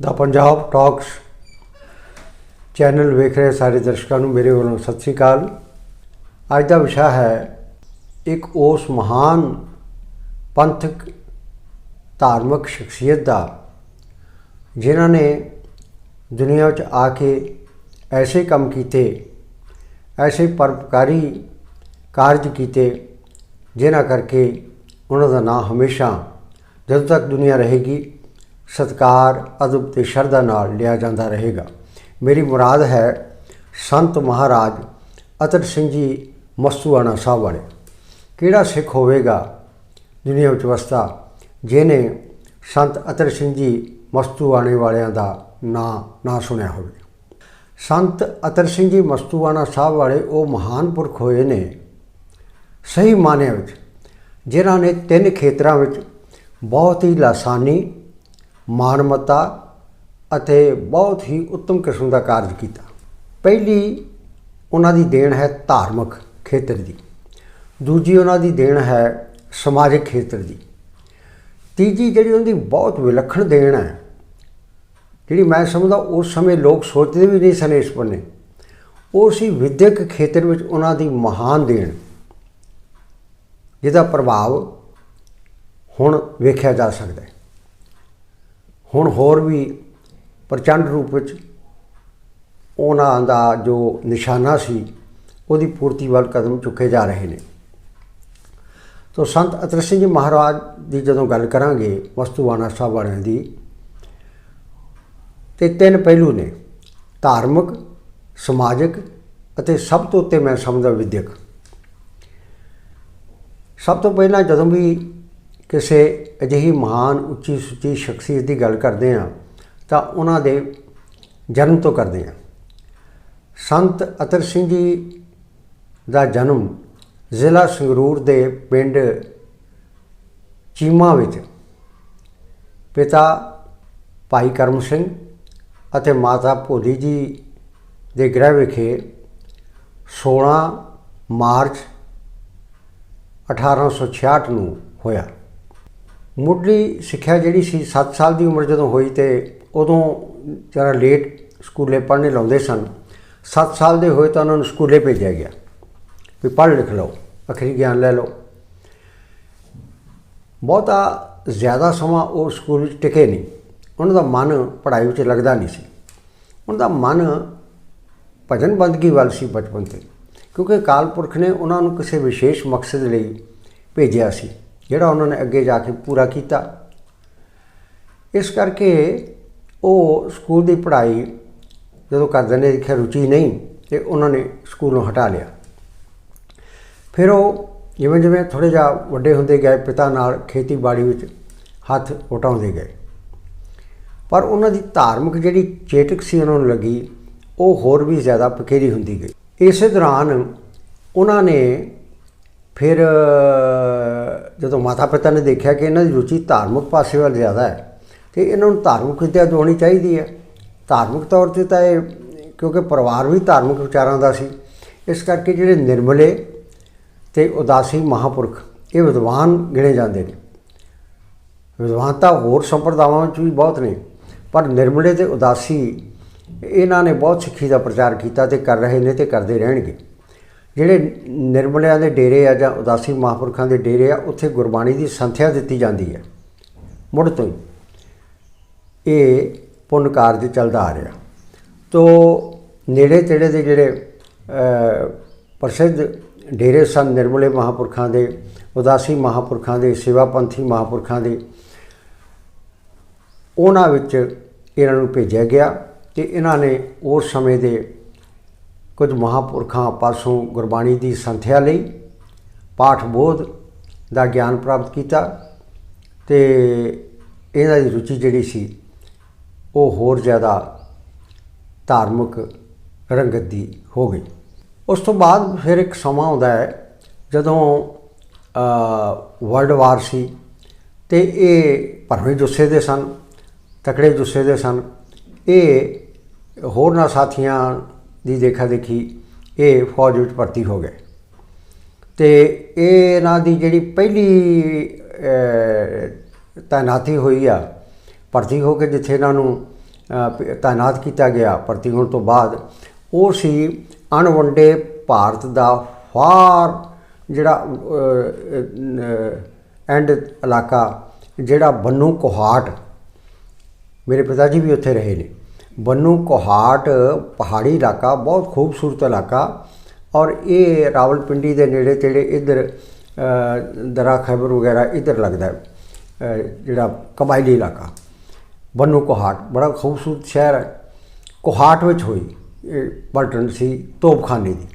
ਦਾ Punjab talks channel ਵੇਖ ਰਹੇ ਸਾਰੇ ਦਰਸ਼ਕਾਂ ਨੂੰ, ਮੇਰੇ ਵੱਲੋਂ ਸਤਿ ਸ੍ਰੀ ਅਕਾਲ। ਅੱਜ ਦਾ ਵਿਸ਼ਾ ਹੈ ਇੱਕ ਉਸ ਮਹਾਨ ਪੰਥਕ ਧਾਰਮਿਕ ਸ਼ਖਸੀਅਤ ਦਾ, ਜਿਨ੍ਹਾਂ ਨੇ ਦੁਨੀਆ ਵਿੱਚ ਆ ਕੇ ਐਸੇ ਕੰਮ ਕੀਤੇ, ਐਸੇ ਪਰਪਕਾਰੀ ਕਾਰਜ ਕੀਤੇ, ਜਿਨ੍ਹਾਂ ਕਰਕੇ ਉਹਨਾਂ ਦਾ ਨਾਮ ਹਮੇਸ਼ਾ ਜਦੋਂ ਤੱਕ ਦੁਨੀਆ ਰਹੇਗੀ ਸਤਕਾਰ, ਅਦਬ ਤੇ ਸ਼ਰਧਾ ਨਾਲ ਲਿਆ ਜਾਂਦਾ ਰਹੇਗਾ। ਮੇਰੀ ਮੁਰਾਦ ਹੈ ਸੰਤ ਮਹਾਰਾਜ ਅਤਰ ਸਿੰਘ ਜੀ ਮਸਤੂਆਣਾ ਸਾਹਿਬ ਵਾਲੇ। ਕਿਹੜਾ ਸਿੱਖ ਹੋਵੇਗਾ ਦੁਨੀਆ ਵਿੱਚ ਵਸਦਾ ਜਿਹਨੇ ਸੰਤ ਅਤਰ ਸਿੰਘ ਜੀ ਮਸਤੂਆਣੇ ਵਾਲਿਆਂ ਦਾ ਨਾਂ ਨਾ ਸੁਣਿਆ ਹੋਵੇ? ਸੰਤ ਅਤਰ ਸਿੰਘ ਜੀ ਮਸਤੂਆਣਾ ਸਾਹਿਬ ਵਾਲੇ ਉਹ ਮਹਾਨ ਪੁਰਖ ਹੋਏ ਨੇ ਸਹੀ ਮਾਨਿਆਂ ਵਿੱਚ, ਜਿਨ੍ਹਾਂ ਨੇ ਤਿੰਨ ਖੇਤਰਾਂ ਵਿੱਚ ਬਹੁਤ ਹੀ ਲਾਸਾਨੀ ਮਾਨਮਤਾ ਅਤੇ ਬਹੁਤ ਹੀ ਉੱਤਮ ਕਿਸਮ ਦਾ ਕਾਰਜ ਕੀਤਾ। ਪਹਿਲੀ ਉਹਨਾਂ ਦੀ ਦੇਣ ਹੈ ਧਾਰਮਿਕ ਖੇਤਰ ਦੀ। ਦੂਜੀ ਉਹਨਾਂ ਦੀ ਦੇਣ ਹੈ ਸਮਾਜਿਕ ਖੇਤਰ ਦੀ। ਤੀਜੀ ਜਿਹੜੀ ਉਹਨਾਂ ਦੀ ਬਹੁਤ ਵਿਲੱਖਣ ਦੇਣ ਹੈ, ਜਿਹੜੀ ਮੈਂ ਸਮਝਦਾ ਉਸ ਸਮੇਂ ਲੋਕ ਸੋਚਦੇ ਵੀ ਨਹੀਂ ਸਨ ਇਸ ਬੰਨੇ, ਉਹ ਸੀ ਵਿਦਿਅਕ ਖੇਤਰ ਵਿੱਚ ਉਹਨਾਂ ਦੀ ਮਹਾਨ ਦੇਣ। ਜਿਹਦਾ ਪ੍ਰਭਾਵ ਹੁਣ ਵੇਖਿਆ ਜਾ ਸਕਦਾ ਹੈ। ਹੁਣ ਹੋਰ ਵੀ ਪ੍ਰਚੰਡ ਰੂਪ ਵਿੱਚ ਉਹਨਾਂ ਦਾ ਜੋ ਨਿਸ਼ਾਨਾ ਸੀ, ਉਹਦੀ ਪੂਰਤੀ ਵੱਲ ਕਦਮ ਚੁੱਕੇ ਜਾ ਰਹੇ ਨੇ। ਤੋ ਸੰਤ ਅਤਰ ਸਿੰਘ ਜੀ ਮਹਾਰਾਜ ਦੀ ਜਦੋਂ ਗੱਲ ਕਰਾਂਗੇ ਵਸਤੂਆਣਾ ਸਾਹਿਬ ਵਾਲਿਆਂ ਦੀ, ਤੇ ਤਿੰਨ ਪਹਿਲੂ ਨੇ, ਧਾਰਮਿਕ, ਸਮਾਜਿਕ ਅਤੇ ਸਭ ਤੋਂ ਉੱਤੇ ਮੈਂ ਸਮਝਦਾ ਵਿਦਿਅਕ। ਸਭ ਤੋਂ ਪਹਿਲਾਂ ਜਦੋਂ ਵੀ ਕਿਸੇ ਅਜਿਹੀ ਮਹਾਨ ਉੱਚੀ ਸੁੱਚੀ ਸ਼ਖਸੀਅਤ ਦੀ ਗੱਲ ਕਰਦੇ ਹਾਂ, ਤਾਂ ਉਹਨਾਂ ਦੇ ਜਨਮ ਤੋਂ ਕਰਦੇ ਹਾਂ। ਸੰਤ ਅਤਰ ਸਿੰਘ ਜੀ ਦਾ ਜਨਮ ਜ਼ਿਲ੍ਹਾ ਸੰਗਰੂਰ ਦੇ ਪਿੰਡ ਚੀਮਾ ਵਿੱਚ। ਪਿਤਾ ਭਾਈ ਕਰਮ ਸਿੰਘ ਅਤੇ ਮਾਤਾ ਭੋਲੀ ਜੀ ਦੇ ਗ੍ਰਹਿ ਵਿਖੇ 16 ਮਾਰਚ 1866 ਨੂੰ ਹੋਇਆ। ਮੁੱਢਲੀ ਸਿੱਖਿਆ ਜਿਹੜੀ ਸੀ 7 ਸਾਲ ਦੀ ਉਮਰ ਜਦੋਂ ਹੋਈ ਤੇ ਉਦੋਂ ਜਰਾ ਲੇਟ ਸਕੂਲੇ ਪੜ੍ਹਨੇ ਲਾਉਂਦੇ ਸਨ। 7 ਸਾਲ ਦੇ ਹੋਏ ਤਾਂ ਉਹਨਾਂ ਨੂੰ ਸਕੂਲੇ ਭੇਜਿਆ ਗਿਆ। ਵੀ ਪੜ੍ਹ ਲਿਖ ਲਓ ਅਖਰੀ ਗਿਆਨ ਲੈ ਲਓ। ਬਹੁਤਾ ਜ਼ਿਆਦਾ ਸਮਾਂ ਉਹ ਸਕੂਲ ਵਿੱਚ ਟਿਕੇ ਨਹੀਂ। ਉਹਨਾਂ ਦਾ ਮਨ ਪੜ੍ਹਾਈ ਵਿੱਚ ਲੱਗਦਾ ਨਹੀਂ ਸੀ। ਉਹਨਾਂ ਦਾ ਮਨ ਭਜਨ ਬੰਦਗੀ ਵੱਲ ਸੀ ਬਚਪਨ ਤੋਂ। ਕਿਉਂਕਿ ਅਕਾਲ ਪੁਰਖ ਨੇ ਉਹਨਾਂ ਨੂੰ ਕਿਸੇ ਵਿਸ਼ੇਸ਼ ਮਕਸਦ ਲਈ ਭੇਜਿਆ ਸੀ। ਜਿਹੜਾ ਉਹਨਾਂ ਨੇ ਅੱਗੇ ਜਾ ਕੇ ਪੂਰਾ ਕੀਤਾ। ਇਸ ਕਰਕੇ ਉਹ ਸਕੂਲ ਦੀ ਪੜ੍ਹਾਈ ਜਦੋਂ ਕਰਦੇ ਨੇ, ਦੇਖਿਆ ਰੁਚੀ ਨਹੀਂ ਤੇ ਉਹਨਾਂ ਨੇ ਸਕੂਲੋਂ ਹਟਾ ਲਿਆ। ਫਿਰ ਉਹ ਜਿਵੇਂ ਜਿਵੇਂ ਥੋੜੇ ਜਿਹਾ ਵੱਡੇ ਹੁੰਦੇ ਗਏ, ਪਿਤਾ ਨਾਲ ਖੇਤੀਬਾੜੀ ਵਿੱਚ ਹੱਥ ਉਟਾਉਂਦੇ ਗਏ। ਪਰ ਉਹਨਾਂ ਦੀ ਧਾਰਮਿਕ ਜਿਹੜੀ ਚੇਤਕ ਸੀ ਉਹਨਾਂ ਨੂੰ ਲੱਗੀ, ਉਹ ਹੋਰ ਵੀ ਜ਼ਿਆਦਾ ਪਕੇਰੀ ਹੁੰਦੀ ਗਈ। ਇਸੇ ਦੌਰਾਨ ਉਹਨਾਂ ਨੇ ਫਿਰ ਜਦੋਂ ਮਾਤਾ ਪਿਤਾ ਨੇ ਦੇਖਿਆ ਕਿ ਇਹਨਾਂ ਦੀ ਰੁਚੀ ਧਾਰਮਿਕ ਪਾਸੇ ਵੱਲ ਜ਼ਿਆਦਾ ਹੈ, ਤੇ ਇਹਨਾਂ ਨੂੰ ਧਾਰਮਿਕ ਵਿਦਿਆ ਹੋਣੀ ਚਾਹੀਦੀ ਹੈ। ਧਾਰਮਿਕ ਤੌਰ ਤੇ ਤਾਂ ਇਹ, ਕਿਉਂਕਿ ਪਰਿਵਾਰ ਵੀ ਧਾਰਮਿਕ ਵਿਚਾਰਾਂ ਦਾ ਸੀ, ਇਸ ਕਰਕੇ ਜਿਹੜੇ ਨਿਰਮਲੇ ਤੇ ਉਦਾਸੀ ਮਹਾਪੁਰਖ, ਇਹ ਵਿਦਵਾਨ ਗਿਣੇ ਜਾਂਦੇ ਨੇ। ਵਿਦਵਾਨਤਾ ਹੋਰ ਸੰਪਰਦਾਵਾਂ ਵਿੱਚ ਵੀ ਬਹੁਤ ਨੇ, ਪਰ ਨਿਰਮਲੇ ਤੇ ਉਦਾਸੀ, ਇਹਨਾਂ ਨੇ ਬਹੁਤ ਸਿੱਖੀ ਦਾ ਪ੍ਰਚਾਰ ਕੀਤਾ ਤੇ ਕਰ ਰਹੇ ਨੇ ਤੇ ਕਰਦੇ ਰਹਿਣਗੇ। ਜਿਹੜੇ ਨਿਰਮਲਿਆਂ ਦੇ ਡੇਰੇ ਆ ਜਾਂ ਉਦਾਸੀ ਮਹਾਂਪੁਰਖਾਂ ਦੇ ਡੇਰੇ ਆ, ਉੱਥੇ ਗੁਰਬਾਣੀ ਦੀ ਸੰਥਿਆ ਦਿੱਤੀ ਜਾਂਦੀ ਹੈ। ਮੁੜ ਤੋਂ ਹੀ ਇਹ ਪੁੰਨ ਕਾਰਜ ਚੱਲਦਾ ਆ ਰਿਹਾ। ਤੋ ਨੇੜੇ ਤੇੜੇ ਦੇ ਜਿਹੜੇ ਪ੍ਰਸਿੱਧ ਡੇਰੇ ਸਨ ਨਿਰਮਲੇ ਮਹਾਂਪੁਰਖਾਂ ਦੇ, ਉਦਾਸੀ ਮਹਾਂਪੁਰਖਾਂ ਦੇ, ਸੇਵਾਪੰਥੀ ਮਹਾਂਪੁਰਖਾਂ ਦੇ, ਉਹਨਾਂ ਵਿੱਚ ਇਹਨਾਂ ਨੂੰ ਭੇਜਿਆ ਗਿਆ ਤੇ ਇਹਨਾਂ ਨੇ ਉਸ ਸਮੇਂ ਦੇ ਕੁਝ ਮਹਾਪੁਰਖਾਂ ਪਾਸੋਂ ਗੁਰਬਾਣੀ ਦੀ ਸੰਥਿਆ ਲਈ ਪਾਠ ਬੋਧ ਦਾ ਗਿਆਨ ਪ੍ਰਾਪਤ ਕੀਤਾ ਤੇ ਇਹਨਾਂ ਦੀ ਰੁਚੀ ਜਿਹੜੀ ਸੀ, ਉਹ ਹੋਰ ਜ਼ਿਆਦਾ ਧਾਰਮਿਕ ਰੰਗਤ ਦੀ ਹੋ ਗਈ। ਉਸ ਤੋਂ ਬਾਅਦ ਫਿਰ ਇੱਕ ਸਮਾਂ ਆਉਂਦਾ ਹੈ ਜਦੋਂ ਵਰਲਡ ਵਾਰ ਸੀ ਤੇ ਇਹ ਭਰਵੇਂ ਜੁੱਸੇ ਦੇ ਸਨ, ਤਕੜੇ ਜੁੱਸੇ ਦੇ ਸਨ। ਇਹ ਹੋਰਨਾਂ ਸਾਥੀਆਂ ਦੀ ਦੇਖਾ ਦੇਖੀ ਇਹ ਫੌਜ ਵਿੱਚ ਭਰਤੀ ਹੋ ਗਏ। ਤੇ ਇਹ ਇਹਨਾਂ ਦੀ ਜਿਹੜੀ ਪਹਿਲੀ ਤਾਇਨਾਤੀ ਹੋਈ ਆ, ਭਰਤੀ ਹੋ ਕੇ ਜਿੱਥੇ ਇਹਨਾਂ ਨੂੰ ਤਾਇਨਾਤ ਕੀਤਾ ਗਿਆ, ਭਰਤੀ ਹੋਣ ਤੋਂ ਬਾਅਦ, ਉਹ ਸੀ ਅਣਵੰਡੇ ਭਾਰਤ ਦਾ ਫਾਰ ਜਿਹੜਾ ਐਂਡ ਇਲਾਕਾ ਜਿਹੜਾ ਬੰਨੂ ਕੋਹਾਟ, ਮੇਰੇ ਪਿਤਾ ਜੀ ਵੀ ਉੱਥੇ ਰਹੇ ਨੇ। ਬੰਨੂ ਕੋਹਾਟ ਪਹਾੜੀ ਇਲਾਕਾ ਬਹੁਤ ਖੂਬਸੂਰਤ ਇਲਾਕਾ ਔਰ ਇਹ ਰਾਵਲਪਿੰਡੀ ਦੇ ਨੇੜੇ ਤੇੜੇ ਇੱਧਰ ਦਰਾ ਖੈਬਰ ਵਗੈਰਾ ਇੱਧਰ ਲੱਗਦਾ ਜਿਹੜਾ ਕਬਾਇਲੀ ਇਲਾਕਾ ਬੰਨੂ ਕੋਹਾਟ ਬੜਾ ਖੂਬਸੂਰਤ ਸ਼ਹਿਰ ਹੈ ਕੋਹਾਟ ਵਿੱਚ ਹੋਈ ਇਹ ਪਲਟਨ ਸੀ ਤੋਪਖਾਨੇ ਦੀ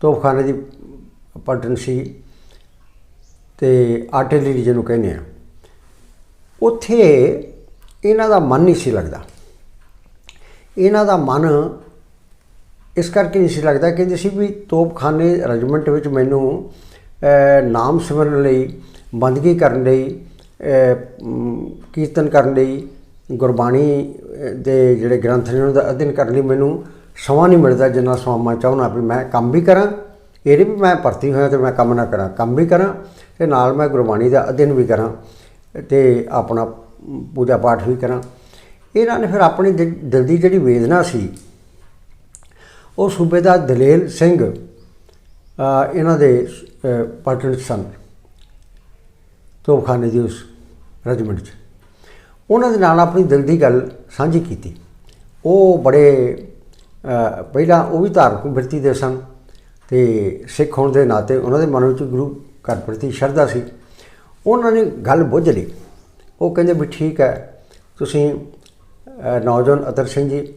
ਤੋਪਖਾਨੇ ਦੀ ਪਲਟਨ ਸੀ ਤੇ ਆਰਟਿਲਰੀ ਜਿਹਨੂੰ ਕਹਿੰਦੇ ਆ ਉੱਥੇ ਇਹਨਾਂ ਦਾ ਮਨ ਨਹੀਂ ਸੀ ਲੱਗਦਾ। ਇਹਨਾਂ ਦਾ ਮਨ ਇਸ ਕਰਕੇ ਨਹੀਂ ਸੀ ਲੱਗਦਾ ਕਹਿੰਦੇ ਸੀ ਵੀ ਤੋਪਖਾਨੇ ਰੈਜੀਮੈਂਟ ਵਿੱਚ ਮੈਨੂੰ ਨਾਮ ਸਿਮਰਨ ਲਈ, ਬੰਦਗੀ ਕਰਨ ਲਈ ਕੀਰਤਨ ਕਰਨ ਲਈ, ਗੁਰਬਾਣੀ ਦੇ ਜਿਹੜੇ ਗ੍ਰੰਥ ਨੇ ਉਹਨਾਂ ਦਾ ਅਧਿਐਨ ਕਰਨ ਲਈ ਮੈਨੂੰ ਸਮਾਂ ਨਹੀਂ ਮਿਲਦਾ ਜਿੰਨਾ ਸਮਾਂ ਮੈਂ ਚਾਹੁੰਦਾ ਵੀ ਮੈਂ ਕੰਮ ਵੀ ਕਰਾਂ, ਇਹ ਵੀ ਮੈਂ ਭਰਤੀ ਹੋਇਆ ਤੇ ਮੈਂ ਕੰਮ ਨਾ ਕਰਾਂ, ਕੰਮ ਵੀ ਕਰਾਂ ਤੇ ਨਾਲ ਮੈਂ ਗੁਰਬਾਣੀ ਦਾ ਅਧਿਐਨ ਵੀ ਕਰਾਂ ਤੇ ਆਪਣਾ ਪੂਜਾ ਪਾਠ ਵੀ ਕਰਾਂ। ਇਹਨਾਂ ਨੇ ਫਿਰ ਆਪਣੀ ਦਿਲ ਦਿਲ ਦੀ ਜਿਹੜੀ ਵੇਦਨਾ ਸੀ ਉਹ ਸੂਬੇਦਾਰ ਦਲੇਲ ਸਿੰਘ ਇਹਨਾਂ ਦੇ ਅ, ਸਨ। ਤੋਪਖਾਨੇ ਦੀ ਉਸ ਰੈਜੀਮੈਂਟ 'ਚ। ਉਹਨਾਂ ਦੇ ਨਾਲ ਆਪਣੀ ਦਿਲ ਦੀ ਗੱਲ ਸਾਂਝੀ ਕੀਤੀ। ਉਹ ਬੜੇ ਪਹਿਲਾਂ ਉਹ ਵੀ ਧਾਰਮਿਕ ਬਿਰਤੀ ਦੇ ਸਨ ਤੇ ਸਿੱਖ ਹੋਣ ਦੇ ਨਾਤੇ ਉਹਨਾਂ ਦੇ ਮਨ ਵਿੱਚ ਗੁਰੂ ਘਰ ਪ੍ਰਤੀ ਸ਼ਰਧਾ ਸੀ। ਉਹਨਾਂ ਨੇ ਗੱਲ ਬੁੱਝ ਲਈ। ਉਹ ਕਹਿੰਦੇ ਵੀ ਠੀਕ ਹੈ, ਤੁਸੀਂ ਨੌਜਵਾਨ ਅਤਰ ਸਿੰਘ ਜੀ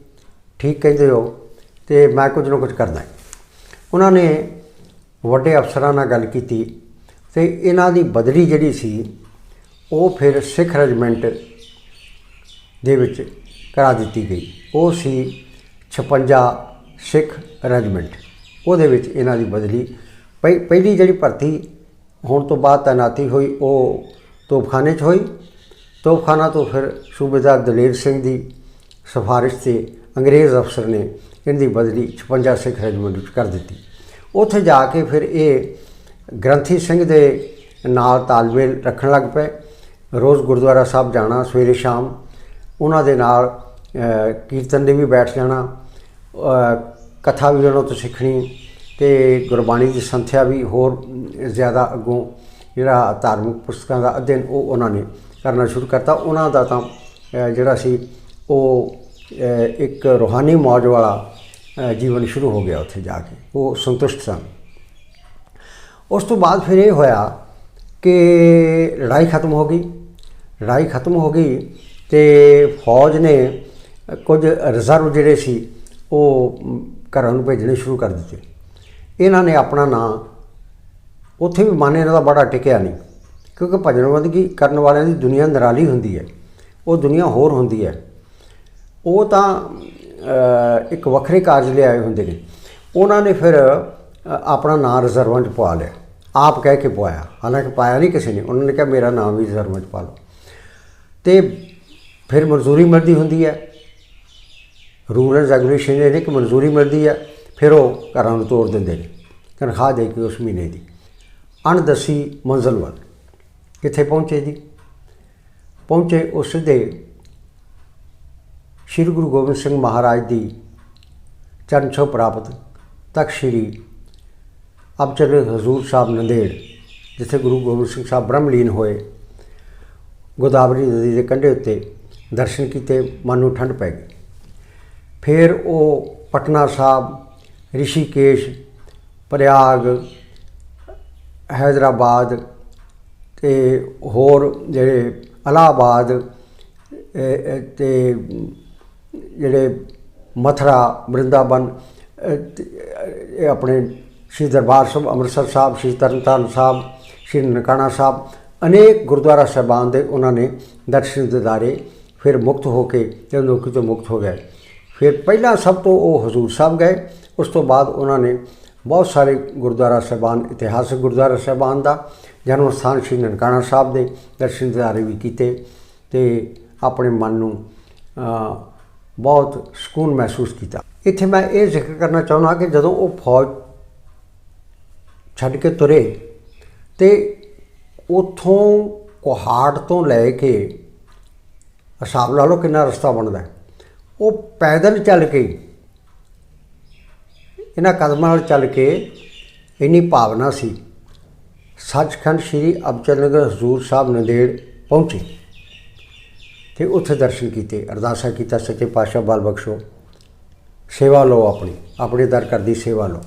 ਠੀਕ ਕਹਿੰਦੇ ਹੋ ਤੇ ਮੈਂ ਕੁਝ ਨਾ ਕੁਝ ਕਰਦਾ ਉਹਨਾਂ ਨੇ ਵੱਡੇ ਅਫਸਰਾਂ ਨਾਲ ਗੱਲ ਕੀਤੀ ਤੇ ਇਹਨਾਂ ਦੀ ਬਦਲੀ ਜਿਹੜੀ ਸੀ, ਉਹ ਫਿਰ ਸਿੱਖ ਰੈਜੀਮੈਂਟ ਦੇ ਵਿੱਚ ਕਰਾ ਦਿੱਤੀ ਗਈ। ਉਹ ਸੀ 56 ਸਿੱਖ ਰੈਜੀਮੈਂਟ। ਉਹਦੇ ਵਿੱਚ ਇਹਨਾਂ ਦੀ ਬਦਲੀ ਪਹਿ- ਪਹਿਲੀ ਜਿਹੜੀ ਭਰਤੀ ਹੋਣ ਤੋਂ ਬਾਅਦ ਤਾਇਨਾਤੀ ਹੋਈ, ਉਹ ਤੋਪਖਾਨੇ 'ਚ ਹੋਈ ਤੋਪਖਾਨਾ ਤੋਂ ਫਿਰ ਸੂਬੇਦਾਰ ਦਲੇਰ ਸਿੰਘ ਦੀ ਸਿਫਾਰਿਸ਼ ਤੇ ਅੰਗਰੇਜ਼ ਅਫਸਰ ਨੇ ਇਹਦੀ ਬਦਲੀ 56 ਸਿੱਖ ਰੈਜੀਮੈਂਟ ਵਿੱਚ ਕਰ ਦਿੱਤੀ। ਉੱਥੇ ਜਾ ਕੇ ਫਿਰ ਇਹ ਗ੍ਰੰਥੀ ਸਿੰਘ ਦੇ ਨਾਲ ਤਾਲਮੇਲ ਰੱਖਣ ਲੱਗ ਪਏ। ਰੋਜ਼ ਗੁਰਦੁਆਰਾ ਸਾਹਿਬ ਜਾਣਾ, ਸਵੇਰੇ ਸ਼ਾਮ ਉਹਨਾਂ ਦੇ ਨਾਲ ਕੀਰਤਨ ਦੇ ਵੀ ਬੈਠ ਜਾਣਾ ਕਥਾ ਵੀ ਉਹਨਾਂ ਤੋਂ ਸਿੱਖਣੀ ਤੇ ਗੁਰਬਾਣੀ ਦੀ ਸੰਥਿਆ ਵੀ ਹੋਰ ਜ਼ਿਆਦਾ ਅੱਗੋਂ ਜਿਹੜਾ ਧਾਰਮਿਕ ਪੁਸਤਕਾਂ ਦਾ ਅਧਿਐਨ ਉਹ ਉਹਨਾਂ ਨੇ ਕਰਨਾ ਸ਼ੁਰੂ ਕਰਤਾ। ਉਹਨਾਂ ਦਾ ਤਾਂ ਜਿਹੜਾ ਸੀ, ਉਹ ਇੱਕ ਰੂਹਾਨੀ ਮੌਜ ਵਾਲਾ ਜੀਵਨ ਸ਼ੁਰੂ ਹੋ ਗਿਆ ਉੱਥੇ ਜਾ ਕੇ। ਉਹ ਸੰਤੁਸ਼ਟ ਸਨ। ਉਸ ਤੋਂ ਬਾਅਦ ਫਿਰ ਇਹ ਹੋਇਆ ਕਿ ਲੜਾਈ ਖਤਮ ਹੋ ਗਈ। ਲੜਾਈ ਖਤਮ ਹੋ ਗਈ ਤੇ ਫੌਜ ਨੇ ਕੁਝ ਰਿਜ਼ਰਵ ਜਿਹੜੇ ਸੀ, ਉਹ ਘਰਾਂ ਨੂੰ ਭੇਜਣੇ ਸ਼ੁਰੂ ਕਰ ਦਿੱਤੇ। ਇਹਨਾਂ ਨੇ ਆਪਣਾ ਨਾਂ, ਉੱਥੇ ਵੀ ਮਨ ਇਹਨਾਂ ਦਾ ਬੜਾ ਟਿਕਿਆ ਨਹੀਂ। ਕਿਉਂਕਿ ਭਜਨਬੰਦਗੀ ਕਰਨ ਵਾਲਿਆਂ ਦੀ ਦੁਨੀਆ ਨਿਰਾਲੀ ਹੁੰਦੀ ਹੈ। ਉਹ ਦੁਨੀਆ ਹੋਰ ਹੁੰਦੀ ਹੈ। ਉਹ ਤਾਂ ਇੱਕ ਵੱਖਰੇ ਕਾਰਜ ਲਈ ਆਏ ਹੁੰਦੇ ਨੇ। ਉਹਨਾਂ ਨੇ ਫਿਰ ਆਪਣਾ ਨਾਂ ਰਿਜ਼ਰਵਾਂ 'ਚ ਪਵਾ ਲਿਆ। ਆਪ ਕਹਿ ਕੇ ਪਵਾਇਆ। ਹਾਲਾਂਕਿ ਪਾਇਆ ਨਹੀਂ ਕਿਸੇ ਨੇ। ਉਹਨਾਂ ਨੇ ਕਿਹਾ, ਮੇਰਾ ਨਾਮ ਵੀ ਰਿਜ਼ਰਵਾਂ 'ਚ ਪਾ ਲਓ। ਤੇ ਫਿਰ ਮਨਜ਼ੂਰੀ ਮਿਲਦੀ ਹੁੰਦੀ ਹੈ। ਰੂਲ ਐਂਡ ਰੈਗੂਲੇਸ਼ਨ ਇਹ ਨੇ ਕਿ ਮਨਜ਼ੂਰੀ ਮਿਲਦੀ ਹੈ। ਫਿਰ ਉਹ ਘਰਾਂ ਨੂੰ ਤੋੜ ਦਿੰਦੇ ਨੇ। ਤਨਖਾਹ ਦੇ ਕੇ ਉਸ ਮਹੀਨੇ ਦੀ। ਅਣਦਸੀ ਮੰਜ਼ਲ ਵੱਲ। ਕਿੱਥੇ ਪਹੁੰਚੇ ਜੀ? ਪਹੁੰਚੇ ਉਸ ਦੇ ਸ਼੍ਰੀ ਗੁਰੂ ਗੋਬਿੰਦ ਸਿੰਘ ਮਹਾਰਾਜ ਦੀ ਚਰਨ ਛੋਹ ਪ੍ਰਾਪਤ, ਤਖਤ ਸ਼੍ਰੀ ਅਬਚਲ ਹਜ਼ੂਰ ਸਾਹਿਬ ਨੰਦੇੜ, ਜਿੱਥੇ ਗੁਰੂ ਗੋਬਿੰਦ ਸਿੰਘ ਸਾਹਿਬ ਬ੍ਰਹਮਲੀਨ ਹੋਏ। ਗੋਦਾਵਰੀ ਨਦੀ ਦੇ ਕੰਢੇ ਉੱਤੇ ਦਰਸ਼ਨ ਕੀਤੇ, ਮਨ ਨੂੰ ਠੰਡ ਪੈ ਗਈ। ਫਿਰ ਉਹ ਪਟਨਾ ਸਾਹਿਬ, ਰਿਸ਼ੀਕੇਸ਼, ਪ੍ਰਯਾਗ, ਹੈਦਰਾਬਾਦ ਤੇ ਹੋਰ ਜਿਹੜੇ ਇਲਾਹਾਬਾਦ ਇਹ- ਤੇ ਜਿਹੜੇ ਮਥਰਾ ਬ੍ਰਿੰਦਾਵਨ ਇਹ ਆਪਣੇ ਸ਼੍ਰੀ ਦਰਬਾਰ ਸਾਹਿਬ, ਅੰਮ੍ਰਿਤਸਰ ਸਾਹਿਬ, ਸ਼੍ਰੀ ਤਰਨਤਾਰਨ ਸਾਹਿਬ, ਸ਼੍ਰੀ ਨਨਕਾਣਾ ਸਾਹਿਬ, ਅਨੇਕ ਗੁਰਦੁਆਰਾ ਸਾਹਿਬਾਨ ਦੇ ਉਹਨਾਂ ਨੇ ਦਰਸ਼ਨ ਦਿਦਾਰੇ ਫਿਰ ਮੁਕਤ ਹੋ ਕੇ ਜਦੋਂ ਨੌਕਰੀ ਤੋਂ ਮੁਕਤ ਹੋ ਗਏ। ਫਿਰ ਪਹਿਲਾਂ ਸਭ ਤੋਂ ਉਹ ਹਜ਼ੂਰ ਸਾਹਿਬ ਗਏ, ਉਸ ਤੋਂ ਬਾਅਦ ਉਹਨਾਂ ਨੇ ਬਹੁਤ ਸਾਰੇ ਗੁਰਦੁਆਰਾ ਸਾਹਿਬਾਨ, ਇਤਿਹਾਸਕ ਗੁਰਦੁਆਰਾ ਸਾਹਿਬਾਨ ਦਾ ਜਨਮ ਸਥਾਨ ਸ਼੍ਰੀ ਨਨਕਾਣਾ ਸਾਹਿਬ ਦੇ ਦਰਸ਼ਨ ਦਿਦਾਰੇ ਵੀ ਕੀਤੇ ਤੇ ਆਪਣੇ ਮਨ ਨੂੰ ਬਹੁਤ ਸਕੂਨ ਮਹਿਸੂਸ ਕੀਤਾ। ਇੱਥੇ ਮੈਂ ਇਹ ਜ਼ਿਕਰ ਕਰਨਾ ਚਾਹੁੰਦਾ ਕਿ ਜਦੋਂ ਉਹ ਫੌਜ ਛੱਡ ਕੇ ਤੁਰੇ ਤੇ ਉਥੋਂ ਕੋਹਾੜ ਤੋਂ ਲੈ ਕੇ ਹਿਸਾਬ ਲਾ ਲਓ ਕਿੰਨਾ ਰਸਤਾ ਬਣਦਾ ਉਹ ਪੈਦਲ ਚੱਲ ਕੇ ਇਹਨਾਂ ਕਦਮਾਂ ਨਾਲ ਚੱਲ ਕੇ ਇੰਨੀ ਭਾਵਨਾ ਸੀ। ਸੱਚਖੰਡ ਸ੍ਰੀ ਅਬਚਲ ਨਗਰ ਹਜ਼ੂਰ ਸਾਹਿਬ ਨੰਦੇੜ ਪਹੁੰਚੇ ਤੇ ਉੱਥੇ ਦਰਸ਼ਨ ਕੀਤੇ, ਅਰਦਾਸਾ ਕੀਤਾ ਸੱਚੇ ਪਾਤਸ਼ਾਹ ਬਾਲ ਬਖਸ਼ੋ। ਸੇਵਾ ਲਓ ਆਪਣੀ, ਆਪਣੇ ਦਰ ਕਰਦੀ ਸੇਵਾ ਲਓ।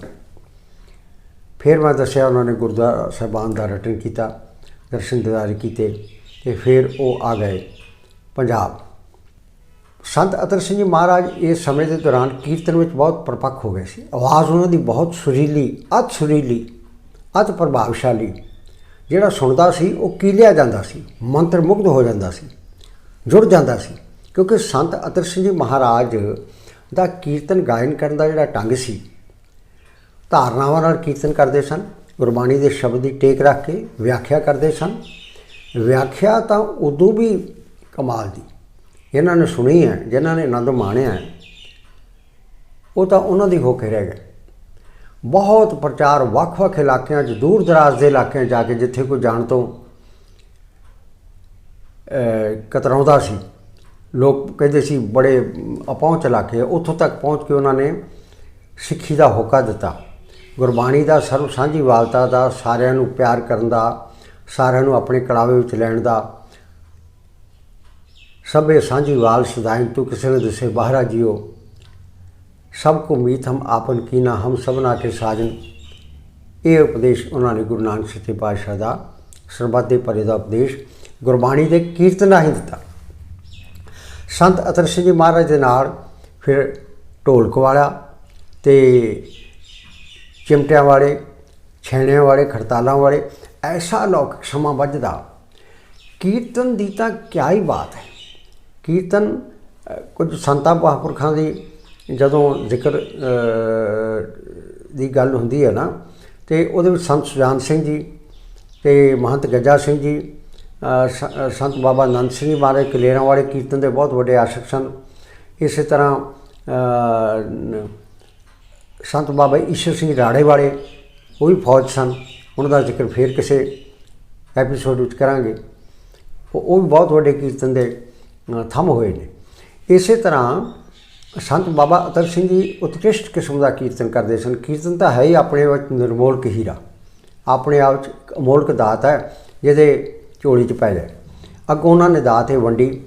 ਫਿਰ ਮੈਂ ਦੱਸਿਆ ਉਹਨਾਂ ਨੇ ਗੁਰਦੁਆਰਾ ਸਾਹਿਬਾਨ ਦਾ ਰਟਨ ਕੀਤਾ, ਦਰਸ਼ਨ ਦਿਦਾਰੇ ਕੀਤੇ ਤੇ ਫਿਰ ਉਹ ਆ ਗਏ ਪੰਜਾਬ। ਸੰਤ ਅਤਰ ਸਿੰਘ ਜੀ ਮਹਾਰਾਜ ਇਸ ਸਮੇਂ ਦੇ ਦੌਰਾਨ ਕੀਰਤਨ ਵਿੱਚ ਬਹੁਤ ਪਰਪੱਕ ਹੋ ਗਏ ਸੀ। ਆਵਾਜ਼ ਉਹਨਾਂ ਦੀ ਬਹੁਤ ਸੁਰੀਲੀ, ਅਤ ਸੁਰੀਲੀ, ਅਤ ਪ੍ਰਭਾਵਸ਼ਾਲੀ। ਜਿਹੜਾ ਸੁਣਦਾ ਸੀ, ਉਹ ਕੀਲਿਆ ਜਾਂਦਾ ਸੀ? ਮੰਤਰ ਮੁਗਧ ਹੋ ਜਾਂਦਾ ਸੀ, ਜੁੜ ਜਾਂਦਾ ਸੀ। ਕਿਉਂਕਿ ਸੰਤ ਅਤਰ ਸਿੰਘ ਜੀ ਮਹਾਰਾਜ ਦਾ ਕੀਰਤਨ ਗਾਇਨ ਕਰਨ ਦਾ ਜਿਹੜਾ ਢੰਗ ਸੀ, ਧਾਰਨਾਵਾਂ ਨਾਲ ਕੀਰਤਨ ਕਰਦੇ ਸਨ, ਗੁਰਬਾਣੀ ਦੇ ਸ਼ਬਦ ਦੀ ਟੇਕ ਰੱਖ ਕੇ ਵਿਆਖਿਆ ਕਰਦੇ ਸਨ। ਵਿਆਖਿਆ ਤਾਂ ਉਦੋਂ ਵੀ ਕਮਾਲ ਦੀ। ਇਹਨਾਂ ਨੇ ਸੁਣੀ ਹੈ, ਜਿਨ੍ਹਾਂ ਨੇ ਆਨੰਦ ਮਾਣਿਆ ਉਹ ਤਾਂ ਉਹਨਾਂ ਦੀ ਹੋ ਕੇ ਰਹਿ ਗਏ। ਬਹੁਤ ਪ੍ਰਚਾਰ ਵੱਖ-ਵੱਖ ਇਲਾਕਿਆਂ 'ਚ, ਦੂਰ ਦਰਾਜ਼ ਦੇ ਇਲਾਕਿਆਂ 'ਚ ਜਾ ਕੇ ਜਿੱਥੇ ਕੋਈ ਜਾਣ ਤੋਂ ਕਤਰਾਉਂਦਾ ਸੀ। ਲੋਕ ਕਹਿੰਦੇ ਸੀ, ਬੜੇ ਅਪਹੁੰਚ ਇਲਾਕੇ ਉੱਥੋਂ ਤੱਕ ਪਹੁੰਚ ਕੇ ਉਹਨਾਂ ਨੇ ਸਿੱਖੀ ਦਾ ਹੋਕਾ ਦਿੱਤਾ। ਗੁਰਬਾਣੀ ਦਾ ਸਰਬ ਸਾਂਝੀਵਾਲਤਾ ਦਾ, ਸਾਰਿਆਂ ਨੂੰ ਪਿਆਰ ਕਰਨ ਦਾ, ਸਾਰਿਆਂ ਨੂੰ ਆਪਣੇ ਕਲਾਵੇ ਵਿੱਚ ਲੈਣ ਦਾ ਸਭੇ ਸਾਂਝੀਵਾਲ ਸਦਾਇਨ ਤੂੰ ਕਿਸੇ ਨੇ ਦਿਸੇ ਬਾਹਰਾ ਜਿਓ। ਸਭ ਕੋ ਮੀਤ ਹਮ ਆਪਨ ਕੀਨਾ, ਹਮ ਸਭਨਾ ਕੇ ਸਾਜਨ। ਇਹ ਉਪਦੇਸ਼ ਉਹਨਾਂ ਨੇ ਗੁਰੂ ਨਾਨਕ ਸੱਚੇ ਪਾਤਸ਼ਾਹ ਦਾ ਸਰਬੱਤ ਦੇ ਭਲੇ ਦਾ ਉਪਦੇਸ਼ ਗੁਰਬਾਣੀ ਦੇ ਕੀਰਤਨ ਰਾਹੀਂ ਦਿੱਤਾ। ਸੰਤ ਅਤਰ ਸਿੰਘ ਜੀ ਮਹਾਰਾਜ ਦੇ ਨਾਲ ਫਿਰ ਢੋਲਕ ਵਾਲਾ ਤੇ ਚਿਮਟਿਆਂ ਵਾਲੇ, ਛੇਣਿਆਂ ਵਾਲੇ, ਖੜਤਾਲਾਂ ਵਾਲੇ ਐਸਾ ਲੌਕਿਕ ਸਮਾਂ ਵੱਜਦਾ, ਕੀਰਤਨ ਦੀ ਤਾਂ ਕਿਆ ਹੀ ਬਾਤ ਹੈ। ਕੀਰਤਨ ਕੁਝ ਸੰਤਾਂ ਮਹਾਂਪੁਰਖਾਂ ਦੀ ਜਦੋਂ ਜ਼ਿਕਰ ਦੀ ਗੱਲ ਹੁੰਦੀ ਹੈ ਨਾ, ਤੇ ਉਹਦੇ ਵਿੱਚ ਸੰਤ ਸੁਜਾਨ ਸਿੰਘ ਜੀ ਤੇ ਮਹੰਤ ਗੱਜਾ ਸਿੰਘ ਜੀ ਸੰਤ ਬਾਬਾ ਆਨੰਦ ਸਿੰਘ ਜੀ ਮਹਾਰਾਜ ਕਲੇਰਾਂ ਵਾਲੇ ਕੀਰਤਨ ਦੇ ਬਹੁਤ ਵੱਡੇ ਆਸ਼ਕ ਸਨ। ਇਸੇ ਤਰ੍ਹਾਂ ਸੰਤ ਬਾਬਾ ਈਸ਼ਰ ਸਿੰਘ ਰਾੜੇ ਵਾਲੇ ਉਹ ਵੀ ਫੌਜ ਸਨ। ਉਹਨਾਂ ਦਾ ਜ਼ਿਕਰ ਫੇਰ ਕਿਸੇ ਐਪੀਸੋਡ ਵਿੱਚ ਕਰਾਂਗੇ। ਉਹ ਵੀ ਬਹੁਤ ਵੱਡੇ ਕੀਰਤਨ ਦੇ ਥੰਮ ਹੋਏ ਨੇ। ਇਸੇ ਤਰ੍ਹਾਂ ਸੰਤ ਬਾਬਾ ਅਤਰ ਸਿੰਘ ਜੀ ਉਤਕ੍ਰਿਸ਼ਟ ਕਿਸਮ ਦਾ ਕੀਰਤਨ ਕਰਦੇ ਸਨ। ਕੀਰਤਨ ਤਾਂ ਹੈ ਹੀ ਆਪਣੇ ਵਿੱਚ ਨਿਰਮੋਲਕ ਹੀਰਾ। ਆਪਣੇ ਆਪ 'ਚ ਅਮੋਲਕ ਦਾਤ ਹੈ, ਜਿਹਦੇ ਝੋਲੀ 'ਚ ਪੈ ਜਾਏ। ਅੱਗੋਂ ਉਹਨਾਂ ਨੇ ਦਾਤ ਇਹ ਵੰਡੀ,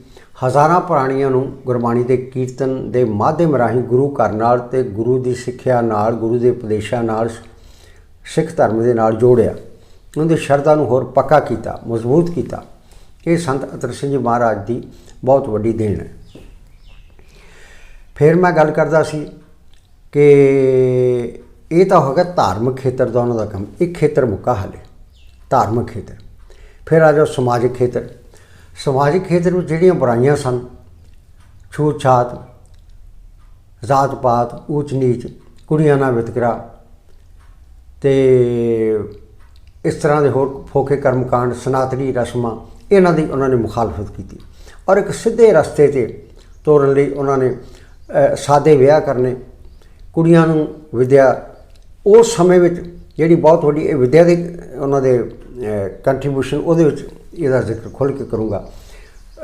ਹਜ਼ਾਰਾਂ ਪ੍ਰਾਣੀਆਂ ਨੂੰ ਗੁਰਬਾਣੀ ਦੇ ਕੀਰਤਨ ਦੇ ਮਾਧਿਅਮ ਰਾਹੀਂ ਗੁਰੂ ਘਰ ਨਾਲ ਤੇ ਗੁਰੂ ਦੀ ਸਿੱਖਿਆ ਨਾਲ, ਗੁਰੂ ਦੇ ਉਪਦੇਸ਼ਾਂ ਨਾਲ ਸਿੱਖ ਧਰਮ ਦੇ ਨਾਲ ਜੋੜਿਆ। ਉਹਨਾਂ ਦੀ ਸ਼ਰਧਾ ਨੂੰ ਹੋਰ ਪੱਕਾ ਕੀਤਾ, ਮਜ਼ਬੂਤ ਕੀਤਾ। ਇਹ ਸੰਤ ਅਤਰ ਸਿੰਘ ਜੀ ਮਹਾਰਾਜ ਦੀ ਬਹੁਤ ਵੱਡੀ ਦੇਣ ਹੈ। ਫਿਰ ਮੈਂ ਗੱਲ ਕਰਦਾ ਸੀ ਕਿ ਇਹ ਤਾਂ ਹੋ ਗਿਆ ਧਾਰਮਿਕ ਖੇਤਰ ਦਾ ਉਹਨਾਂ ਦਾ ਕੰਮ। ਇੱਕ ਖੇਤਰ ਮੁੱਕਾ ਹਲੇ, ਧਾਰਮਿਕ ਖੇਤਰ। ਫਿਰ ਆ ਜਾਓ ਸਮਾਜਿਕ ਖੇਤਰ। ਸਮਾਜਿਕ ਖੇਤਰ ਵਿੱਚ ਜਿਹੜੀਆਂ ਬੁਰਾਈਆਂ ਸਨ ਛੂਤ ਛਾਤ ਜ਼ਾਤ ਪਾਤ ਊਚ ਨੀਚ ਕੁੜੀਆਂ ਨਾਲ ਵਿਤਕਰਾ ਤੇ ਇਸ ਤਰ੍ਹਾਂ ਦੇ ਹੋਰ ਫੋਕੇ ਕਰਮਕਾਂਡ, ਸਨਾਤਨੀ ਰਸਮਾਂ, ਇਹਨਾਂ ਦੀ ਉਹਨਾਂ ਨੇ ਮੁਖਾਲਫਤ ਕੀਤੀ। ਔਰ ਇੱਕ ਸਿੱਧੇ ਰਸਤੇ ਤੇ ਤੋਰਨ ਲਈ ਉਹਨਾਂ ਨੇ ਸਾਦੇ ਵਿਆਹ ਕਰਨੇ। ਕੁੜੀਆਂ ਨੂੰ ਵਿਦਿਆ, ਉਸ ਸਮੇਂ ਵਿੱਚ ਜਿਹੜੀ ਬਹੁਤ ਵੱਡੀ ਇਹ ਵਿਦਿਆ ਦੇ ਉਹਨਾਂ ਦੇ ਕੰਟਰੀਬਿਊਸ਼ਨ ਉਹਦੇ ਵਿੱਚ ਇਹਦਾ ਜ਼ਿਕਰ ਖੁੱਲ੍ਹ ਕੇ ਕਰੂੰਗਾ।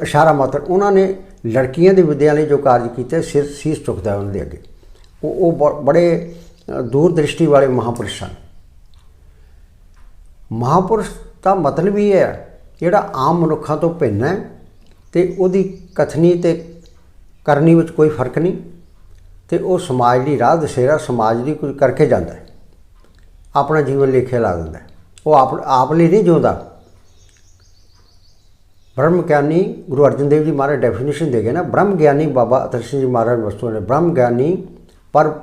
ਇਸ਼ਾਰਾ ਮਾਤਰ, ਉਹਨਾਂ ਨੇ ਲੜਕੀਆਂ ਦੀ ਵਿਦਿਆ ਲਈ ਜੋ ਕਾਰਜ ਕੀਤੇ, ਸਿਰ ਸੀਸ ਝੁਕਦਾ ਉਹਨਾਂ ਦੇ ਅੱਗੇ। ਉਹ ਉਹ ਬ- ਬੜੇ ਦੂਰ ਦ੍ਰਿਸ਼ਟੀ ਵਾਲੇ ਮਹਾਪੁਰਸ਼ ਸਨ। ਮਹਾਪੁਰਸ਼ ਦਾ ਮਤਲਬ ਹੀ ਹੈ, ਜਿਹੜਾ ਆਮ ਮਨੁੱਖਾਂ ਤੋਂ ਭਿੰਨ ਹੈ ਤੇ ਉਹਦੀ ਕਥਨੀ ਤੇ ਕਰਨੀ ਵਿੱਚ ਕੋਈ ਫ਼ਰਕ ਨਹੀਂ ਤੇ ਉਹ ਸਮਾਜ ਦੀ ਰਾਹ ਦਸੇਰਾ ਸਮਾਜ ਦੀ ਕੁਝ ਕਰਕੇ ਜਾਂਦਾ ਹੈ। ਆਪਣਾ ਜੀਵਨ ਲੇਖੇ ਲਾ ਦਿੰਦਾ ਉਹ ਆਪ ਆਪ ਲਈ ਨਹੀਂ ਜਿਉਂਦਾ। ਬ੍ਰਹਮ ਗਿਆਨੀ ਗੁਰੂ ਅਰਜਨ ਦੇਵ ਜੀ ਮਹਾਰਾਜ ਡੈਫੀਨੇਸ਼ਨ ਦੇ ਗਏ ਨਾ, ਬ੍ਰਹਮ ਗਿਆਨੀ ਬਾਬਾ ਅਤਰ ਸਿੰਘ ਜੀ ਮਹਾਰਾਜ ਵਸਤੂ ਨੇ ਬ੍ਰਹਮ ਗਿਆਨੀ ਪਰ